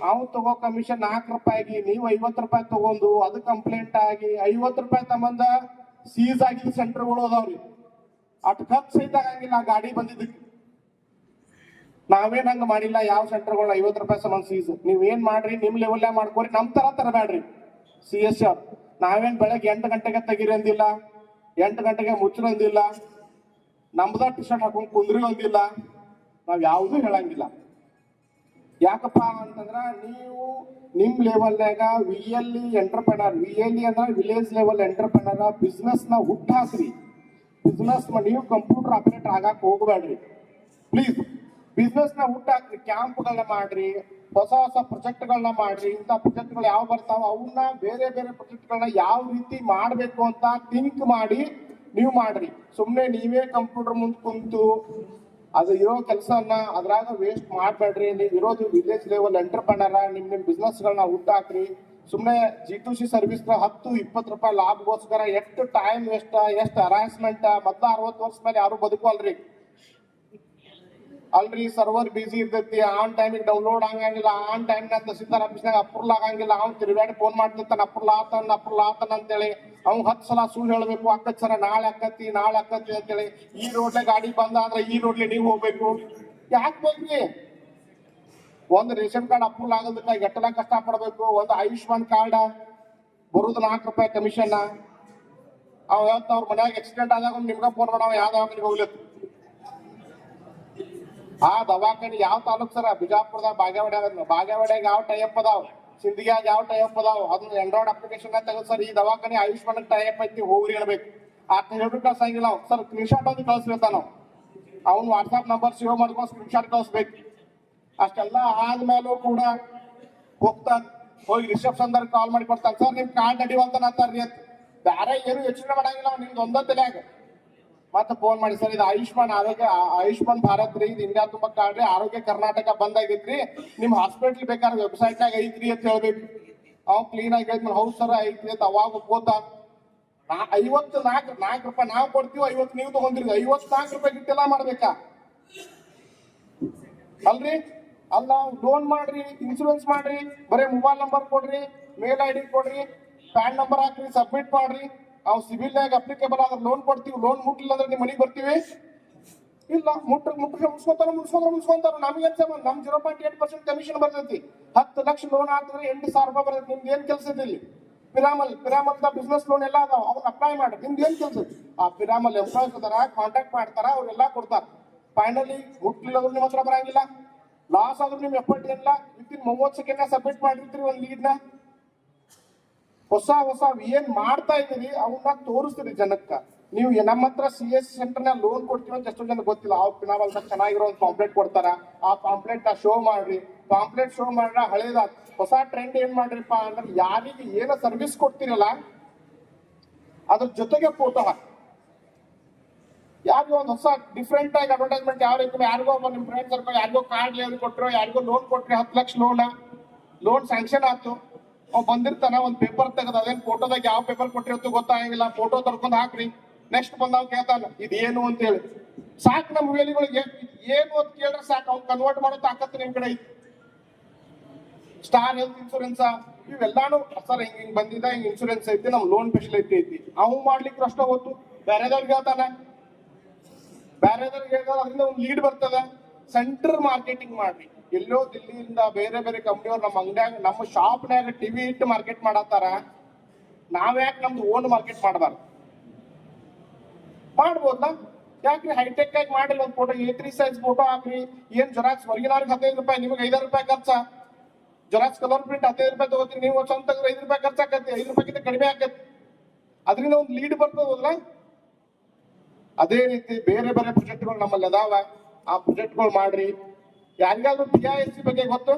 ಅವ್ನು ತಗೋ ಕಮಿಷನ್ ನಾಲ್ಕು ರೂಪಾಯಿಗೆ, ನೀವು ಐವತ್ತು ರೂಪಾಯಿ ತಗೊಂಡು, ಅದು ಕಂಪ್ಲೇಂಟ್ ಆಗಿ ಐವತ್ತು ರೂಪಾಯಿ ತಮ್ಮಂದ ಸೀಸ್ ಆಗಿದ್ದ ಸೆಂಟರ್ಗಳು ಅದಾವ್ರಿ. ಅಟ್ ಖರ್ಚು ಆ ಗಾಡಿ ಬಂದಿದ್ದಕ್ಕೆ. ನಾವೇನ್ ಹಂಗ ಮಾಡಿಲ್ಲ, ಯಾವ ಸೆಂಟರ್ಗಳು ಐವತ್ತು ರೂಪಾಯಿ ಸಂಬಂಧ ಸೀಸ್ ನೀವ್ ಏನ್ ಮಾಡ್ರಿ, ನಿಮ್ ಲೆವೆಲ್ ಮಾಡ್ಕೊರಿ, ನಮ್ ತರ ತರಬೇಡ್ರಿ ಸಿ ಎಸ್ ಆರ್ ನಾವೇನ್ ಬೆಳಗ್ಗೆ ಎಂಟು ಗಂಟೆಗೆ ತೆಗೀರಿ ಅಂದಿಲ್ಲ, ಎಂಟು ಗಂಟೆಗೆ ಮುಚ್ಚಿರಂದಿಲ್ಲ ನಮ್ದ ಟಿ ಶರ್ಟ್ ಹಾಕೊಂಡು ಕುಂದ್ರಿ ಅಂದಿಲ್ಲ, ನಾವ್ ಯಾವ್ದು ಹೇಳಂಗಿಲ್ಲ. ಯಾಕಪ್ಪ ಅಂತಂದ್ರ ನೀವು ನಿಮ್ ಲೆವೆಲ್ನಾಗ V L E entrepreneur V L E ಅಂದ್ರ ವಿಲೇಜ್ ಲೆವೆಲ್ ಎಂಟರ್ಪ್ರನರ್ ಬಿಸ್ನೆಸ್ನ ಹುಟ್ಟಾಕ್ರಿ. ಬಿಸ್ನೆಸ್ ನೀವು ಕಂಪ್ಯೂಟರ್ ಆಪರೇಟರ್ ಆಗಾಕ್ ಹೋಗ್ಬೇಡ್ರಿ ಪ್ಲೀಸ್ ಬಿಸ್ನೆಸ್ನ ಹುಟ್ಟಾಕ್ರಿ ಕ್ಯಾಂಪ್ಗಳನ್ನ ಮಾಡ್ರಿ, ಹೊಸ ಹೊಸ ಪ್ರಾಜೆಕ್ಟ್ಗಳನ್ನ ಮಾಡ್ರಿ, ಇಂಥ ಪ್ರಾಜೆಕ್ಟ್ಗಳು ಯಾವ ಬರ್ತಾವ ಅವನ್ನ ಬೇರೆ ಬೇರೆ ಪ್ರಾಜೆಕ್ಟ್ಗಳನ್ನ ಯಾವ ರೀತಿ ಮಾಡ್ಬೇಕು ಅಂತ ಥಿಂಕ್ ಮಾಡಿ ನೀವು ಮಾಡ್ರಿ. ಸುಮ್ನೆ ನೀವೇ ಕಂಪ್ಯೂಟರ್ ಮುಂದೆ ಕುಂತು ಅದು ಇರೋ ಕೆಲಸನ ಅದ್ರಾಗ ವೇಸ್ಟ್ ಮಾಡ್ಬೇಡ್ರಿ. ನೀವು ಇರೋದು ವಿಲೇಜ್ ಲೆವೆಲ್ ಎಂಟರ್ಪ್ರನರ ನಿಮ್ ನಿಮ್ ಬಿಸ್ನೆಸ್ ಗಳನ್ನ ಹುಟ್ಟಾಕ್ರಿ ಸುಮ್ನೆ ಜಿ ಟು ಸಿ ಸರ್ವಿಸ್ ಹತ್ತು, ಇಪ್ಪತ್ತು ರೂಪಾಯಿ ಲಾಭಗೋಸ್ಕರ ಎಷ್ಟು ಟೈಮ್ ವೇಸ್ಟ್ ಎಷ್ಟು ಹರಾಸ್ಮೆಂಟ್ ಮೊದ್ಲ ಅರವತ್ತು ವರ್ಷ ಮೇಲೆ ಯಾರು ಬದುಕುವಲ್ರಿ. ಅಲ್ರಿ ಸರ್ವರ್ ಬಿಸಿ ಇರ್ತೈತಿ, ಆನ್ ಟೈಮಿಗೆ ಡೌನ್ಲೋಡ್ ಆಗಂಗಿಲ್ಲ, ಆನ್ ಟೈಮ್ನ ತಹಸೀಲ್ದಾರ್ ಆಫೀಸ್ನಾಗ ಅಪ್ರೂವಲ್ ಆಗಂಗಿಲ್ಲ. ಅವ್ನು ತಿರುಗಾಡಿ ಫೋನ್ ಮಾಡ್ತಿರ್ತಾನ, ಅಪ್ರೂವಲ್ ಆತನ್ ಅಪ್ರೂವಲ್ ಆತನ್ ಅಂತೇಳಿ. ಅವ್ನ್ ಹತ್ತು ಸಲ ಸುಳ್ಳು ಹೇಳಬೇಕು, ಅಕ್ಕತ್ ಸರ ನಾಳೆ ಅಕ್ಕತಿ ನಾಳೆ ಅಕ್ಕತಿ ಅಂತೇಳಿ. ಈ ರೋಡ್ಲೆ ಗಾಡಿ ಬಂದ ಅಂದ್ರೆ ಈ ರೋಡ್ಲೆ ನೀವು ಹೋಗ್ಬೇಕು. ಯಾಕೆ ಬೇಕ್ರಿ ಒಂದು ರೇಷನ್ ಕಾರ್ಡ್ ಅಪ್ರೂವಲ್ ಆಗೋದಕ್ಕ ಎಟ್ಟಲ ಕಷ್ಟ ಪಡಬೇಕು ಒಂದು ಆಯುಷ್ಮಾನ್ ಕಾರ್ಡ್ ಬರುದು ನಾಲ್ಕು ರೂಪಾಯಿ ಕಮಿಷನ್ ಅವ್ ಹೇಳ್ತ ಅವ್ರ ಮನ್ಯಾಗ ಆಕ್ಸಿಡೆಂಟ್ ಆದಾಗ ನಿಮ್ಗ ಫೋನ್ ಮಾಡವ ಯಾವ್ದಾವ್ ಹೋಗ್ಲತ್ತು ಆ ದವಾಖಾನಿ ಯಾವ ತಾಲೂಕ್ ಸರ? ಬಿಜಾಪುರದಾಗ ಬಾಗೇವಾಡ್ಯಾಗ ಬಾಗೇವಾಡ್ಯಾಗ ಯಾವ ಟೈಪ್ ಅದಾವ? ಸಿಂಧಿಯಾಗ ಯಾವ ಟೈಪ್ ಅದಾವ? ಅದನ್ನ ಆಂಡ್ರಾಯ್ಡ್ ಅಪ್ಲಿಕೇಶನ್ ತೆಗೆದು ಸರ್, ಈ ದವಾಖಾನಿ ಆಯುಷ್ಮಾನ್ ಟೈಪ್ ಐತಿ ಹೋಗ್ರಿ ಹೇಳ್ಬೇಕು. ಆ ಹೇಳ್ಬಿಟ್ಟು ಕಳ್ಸಂಗಿಲ್ಲ ಸರ್ ಸ್ಕ್ರೀನ್ ಶಾಟ್ ಒಂದು ಕಳ್ಸಿರ್ತಾನ ನಾವು ಅವ್ನು ವಾಟ್ಸ್ಆಪ್ ನಂಬರ್ ಸೇವ್ ಮಾಡ್ಕೊಂಡು ಸ್ಕ್ರೀನ್ ಶಾಟ್ ಕಳ್ಸ್ಬೇಕು. ಅಷ್ಟೆಲ್ಲ ಆದ್ಮೇಲೂ ಕೂಡ ಹೋಗ್ತಾನ. ಹೋಗಿ ರಿಸೆಪ್ಷನ್ ದಾಗ ಕಾಲ್ ಮಾಡಿ ಕೊಡ್ತಾನೆ. ಸರ್, ನಿಮ್ ಕಾರ್ಡ್ ನಡಿವಂತ ಅಂತಾರ್ರಿ ಅಂತ. ಬ್ಯಾರೆ ಏನು ಯೋಚನೆ ಮಾಡಂಗಿಲ್ಲ ನಿಮ್ದು ಒಂದೊಂದು ತಲೆಯಾಗ. ಮತ್ತೆ ಫೋನ್ ಮಾಡಿ ಸರ್, ಇದು ಆಯುಷ್ಮಾನ್ ಆರೋಗ್ಯ ಆಯುಷ್ಮಾನ್ ಭಾರತ್ ರೀ, ಇದು ಇಂಡಿಯಾ ತುಂಬಾ ಕಾರ್ಡ್ ರೀ ಆರೋಗ್ಯ ಕರ್ನಾಟಕ ಬಂದಾಗೈತ್ರಿ ನಿಮ್ ಹಾಸ್ಪಿಟಲ್ ಬೇಕಾದ್ರೆ ವೆಬ್ಸೈಟ್ ನಾಗ ಐತ್ರಿ ಅಂತ ಹೇಳ್ಬೇಕು. ಅವ್ ಕ್ಲೀನ್ ಆಗಿ ಹೇಳ್ತಾರೆ ಹೌದ್ ಸರ್, ಐತ್ರಿ ಅಂತ ಅವಾಗ ನಾ, ಐವತ್ತು ನಾಲ್ಕು ನಾಲ್ಕು ರೂಪಾಯಿ ನಾವು ಕೊಡ್ತೀವಿ, ಐವತ್ತು ನೀವು ತಗೊಂಡಿರಿ. ಐವತ್ ನಾಲ್ಕು ರೂಪಾಯಿ ಗಿಟ್ಟೆಲ್ಲ ಮಾಡ್ಬೇಕಾ? ಅಲ್ರಿ? ಅಲ್ಲ ಲೋನ್ ಮಾಡ್ರಿ ಇನ್ಶೂರೆನ್ಸ್ ಮಾಡ್ರಿ, ಬರೀ ಮೊಬೈಲ್ ನಂಬರ್ ಕೊಡ್ರಿ ಮೇಲ್ ಐ ಡಿ ಕೊಡ್ರಿ ಪ್ಯಾನ್ ನಂಬರ್ ಹಾಕ್ರಿ ಸಬ್ಮಿಟ್ ಮಾಡ್ರಿ. ನಾವು ಸಿವಿಲ್ ನಾಗ ಅಪ್ಲಿಕೇಬಲ್ ಆದ್ರೆ ಲೋನ್ ಕೊಡ್ತೀವಿ ಲೋನ್ ಮುಟ್ಟಿಲ್ಲ ಅಂದ್ರೆ ನಿಮ್ಮ ಮನೆಗೆ ಬರ್ತೀವಿ? ಇಲ್ಲ ಮುಟ್ಟ ಮುಟ್ಟ ಮುಡ್ಸ್ಕೊಂತಾರ ಮುಗಿಸ್ಕೊಂತಾರ ಮುಗಿಸ್ಕೊಂತಾರ ನಮ್ಗೆ ಸಂಬಂಧ? ನಮ್ zero point eight percent commission ಬರ್ತೈತಿ. ಹತ್ತು ಲಕ್ಷ ಲೋನ್ ಹಾಕಿದ್ರೆ ಎಂಟು ಸಾವಿರ ರೂಪಾಯಿ ಬರ್ತೈತಿ. ನಿಮ್ದು ಏನ್ ಕೆಲಸ ಇದೆ ಇಲ್ಲಿ? ಪಿರಾಮಲ್ ಪಿರಾಮಲ್ ಬಿಸ್ನೆಸ್ ಲೋನ್ ಎಲ್ಲ ಅದಾವ, ಅವ್ನ ಅಪ್ಲೈ ಮಾಡಿ. ನಿಮ್ದು ಏನ್ ಕೆಲಸ ಆ ಪಿರಾಮಲ್ ಎಂಪ್ಲಾಯ್ಸ್ ಅದಾರ ಕಾಂಟ್ಯಾಕ್ಟ್ ಮಾಡ್ತಾರ, ಅವ್ರೆಲ್ಲ ಕೊಡ್ತಾರ. ಫೈನಲಿ ಮುಟ್ಲಿಲ್ಲ ಅಂದ್ರೆ ನಿಮ್ಮ ಹತ್ರ ಬರಂಗಿಲ್ಲ. ಲಾಸ್ ಆದ್ರೂ ನಿಮ್ ಎಫರ್ಟ್ ಏನಿಲ್ಲ. ವಿತಿನ್ ಮೂವತ್ತು ಸೆಕೆಂಡ್ ಸಬ್ಮಿಟ್ ಮಾಡಿರ್ತೀರಿ ಒಂದು ಲೀಡ್ನ. ಹೊಸ ಹೊಸ ಏನ್ ಮಾಡ್ತಾ ಇದ್ದೀರಿ ಅವನ್ನ ತೋರಿಸ್ತೀರಿ ಜನಕ್ಕ. ನೀವು ನಮ್ಮ ಹತ್ರ ಸಿ ಎಸ್ ಸೆಂಟರ್ನ ಲೋನ್ ಕೊಡ್ತೀವಿ ಅಂತ ಎಷ್ಟೋ ಜನ ಗೊತ್ತಿಲ್ಲ. ಆ ಪಿನಾವಲ್ ಚೆನ್ನಾಗಿರೋ ಒಂದು ಪಾಂಪ್ಲೆಟ್ ಕೊಡ್ತಾರ. ಆ ಪಾಂಪ್ಲೆಟ್ ಶೋ ಮಾಡ್ರಿ. ಪಾಂಪ್ಲೆಟ್ ಶೋ ಮಾಡ್ರ ಹಳೇದ ಹೊಸ ಟ್ರೆಂಡ್ ಏನ್ ಮಾಡ್ರಿಪ್ಪ ಅಂದ್ರೆ ಯಾರಿಗೆ ಏನ ಸರ್ವಿಸ್ ಕೊಡ್ತೀರಲ್ಲ, ಅದ್ರ ಜೊತೆಗೆ ಫೋಟೋ ಹಾಕಿ. ಯಾರಿಗೋ ಒಂದು ಹೊಸ ಡಿಫ್ರೆಂಟ್ ಆಗಿ ಅಡ್ವರ್ಟೈಸ್ಮೆಂಟ್ ಯಾವ ರೀತಿ ಯಾರಿಗೋ ನಿಮ್ ಫ್ರೆಂಡ್ ಸರ್ಕಲ್ ಯಾರಿಗೋ ಕಾರ್ಡ್ ಕೊಟ್ಟರು ಯಾರಿಗೋ ಲೋನ್ ಕೊಟ್ರಿ, ಹತ್ತು ಲಕ್ಷ ಲೋನ್ ಲೋನ್ ಸ್ಯಾಂಕ್ಷನ್ ಆಯ್ತು. ಅವ್ ಬಂದಿರ್ತಾನ, ಒಂದ್ ಪೇಪರ್ ತೆಗೆದ ಅದೇನ್ ಫೋಟೋದಾಗ ಯಾವ ಪೇಪರ್ ಕೊಟ್ಟಿರತ್ತು ಗೊತ್ತಾಗಿಲ್ಲ ಫೋಟೋ ತರ್ಕೊಂಡ್ ಹಾಕ್ರಿ. ನೆಕ್ಸ್ಟ್ ಬಂದವ್ ಕೇಳ್ತಾನ, ಇದೇನು ಅಂತ ಹೇಳಿ ಸಾಕ್ ನಮ್ ವೇಲಿಗಳಿಗೆ ಏನು ಅಂತ ಕೇಳ್ರೆ ಸಾಕು, ಅವ್ನ್ ಕನ್ವರ್ಟ್ ಮಾಡೋ ತಾಕತ್ತು ನಿಮ್ ಕಡೆ ಸ್ಟಾರ್ ಹೆಲ್ತ್ ಇನ್ಶೂರೆನ್ಸ್ ಇವೆಲ್ಲಾನು ಸರ್, ಹಿಂಗ್ ಹಿಂಗ್ ಬಂದಿದ್ದ ಹಿಂಗ್ ಇನ್ಶೂರೆನ್ಸ್ ಐತಿ, ನಮ್ ಲೋನ್ ಫೆಸಿಲಿಟಿ ಐತಿ. ಅವ್ ಮಾಡ್ಲಿಕ್ಕೆ ಅಷ್ಟ ಗೊತ್ತು ಬೇರೆದವ್ರಿಗೆ ಹೇಳ್ತಾನ. ಬೇರೆದವ್ರಿಗೆ ಹೇಳ್ತಾರ ಅದರಿಂದ ಒಂದು ಲೀಡ್ ಬರ್ತದ. ಸೆಂಟರ್ ಮಾರ್ಕೆಟಿಂಗ್ ಮಾಡ್ರಿ. ಎಲ್ಲೋ ದಿಲ್ಲಿಯಿಂದ ಬೇರೆ ಬೇರೆ ಕಂಪ್ನಿಯವ್ರು ನಮ್ಮ ಅಂಗಡ್ಯಾಗ, ನಮ್ಮ ಶಾಪ್ನ್ಯಾಗ ಟಿವಿ ಇಟ್ಟು ಮಾರ್ಕೆಟ್ ಮಾಡತ್ತಾರ. ನಾವ್ಯಾಕೆ ನಮ್ದು ಓನ್ ಮಾರ್ಕೆಟ್ ಮಾಡಬಾರ್ದು. ಮಾಡ್ಬೋದಾ ಯಾಕ್ರಿ ಹೈಟೆಕ್ ಆಗಿ ಮಾಡಿಲ್ಲ ಒಂದು photo A three size photo ಹಾಕ್ರಿ. ಏನ್ ಜೆರಾಕ್ಸ್ ಹೊರಗಿನವ್ರಿಗೆ ಹದಿನೈದು ರೂಪಾಯಿ, ನಿಮಗೆ ಐದಾರು ರೂಪಾಯಿ ಖರ್ಚ. ಜೆರಾಕ್ಸ್ ಕಲರ್ ಪ್ರಿಂಟ್ ಹದಿನೈದು ರೂಪಾಯಿ ತಗೋತೀರಿ ನೀವು ಸ್ವಂತ ಐದು ರೂಪಾಯಿ ಖರ್ಚಾಕತ್ತಿ ಐದು ರೂಪಾಯಿಗಿಂತ ಕಡಿಮೆ ಆಗತ್ತೆ ಅದರಿಂದ ಒಂದು ಲೀಡ್ ಬರ್ತದಲ್ಲ ಅದೇ ರೀತಿ ಬೇರೆ ಬೇರೆ ಪ್ರೊಜೆಕ್ಟ್ಗಳು ನಮ್ಮಲ್ಲಿ ಅದಾವ. ಆ ಪ್ರೊಜೆಕ್ಟ್ಗಳು ಮಾಡ್ರಿ. ಯಾರಿಗಾದ್ರೂ ಪಿ ಐ ಎಸ್ ಸಿ ಬಗ್ಗೆ ಗೊತ್ತು?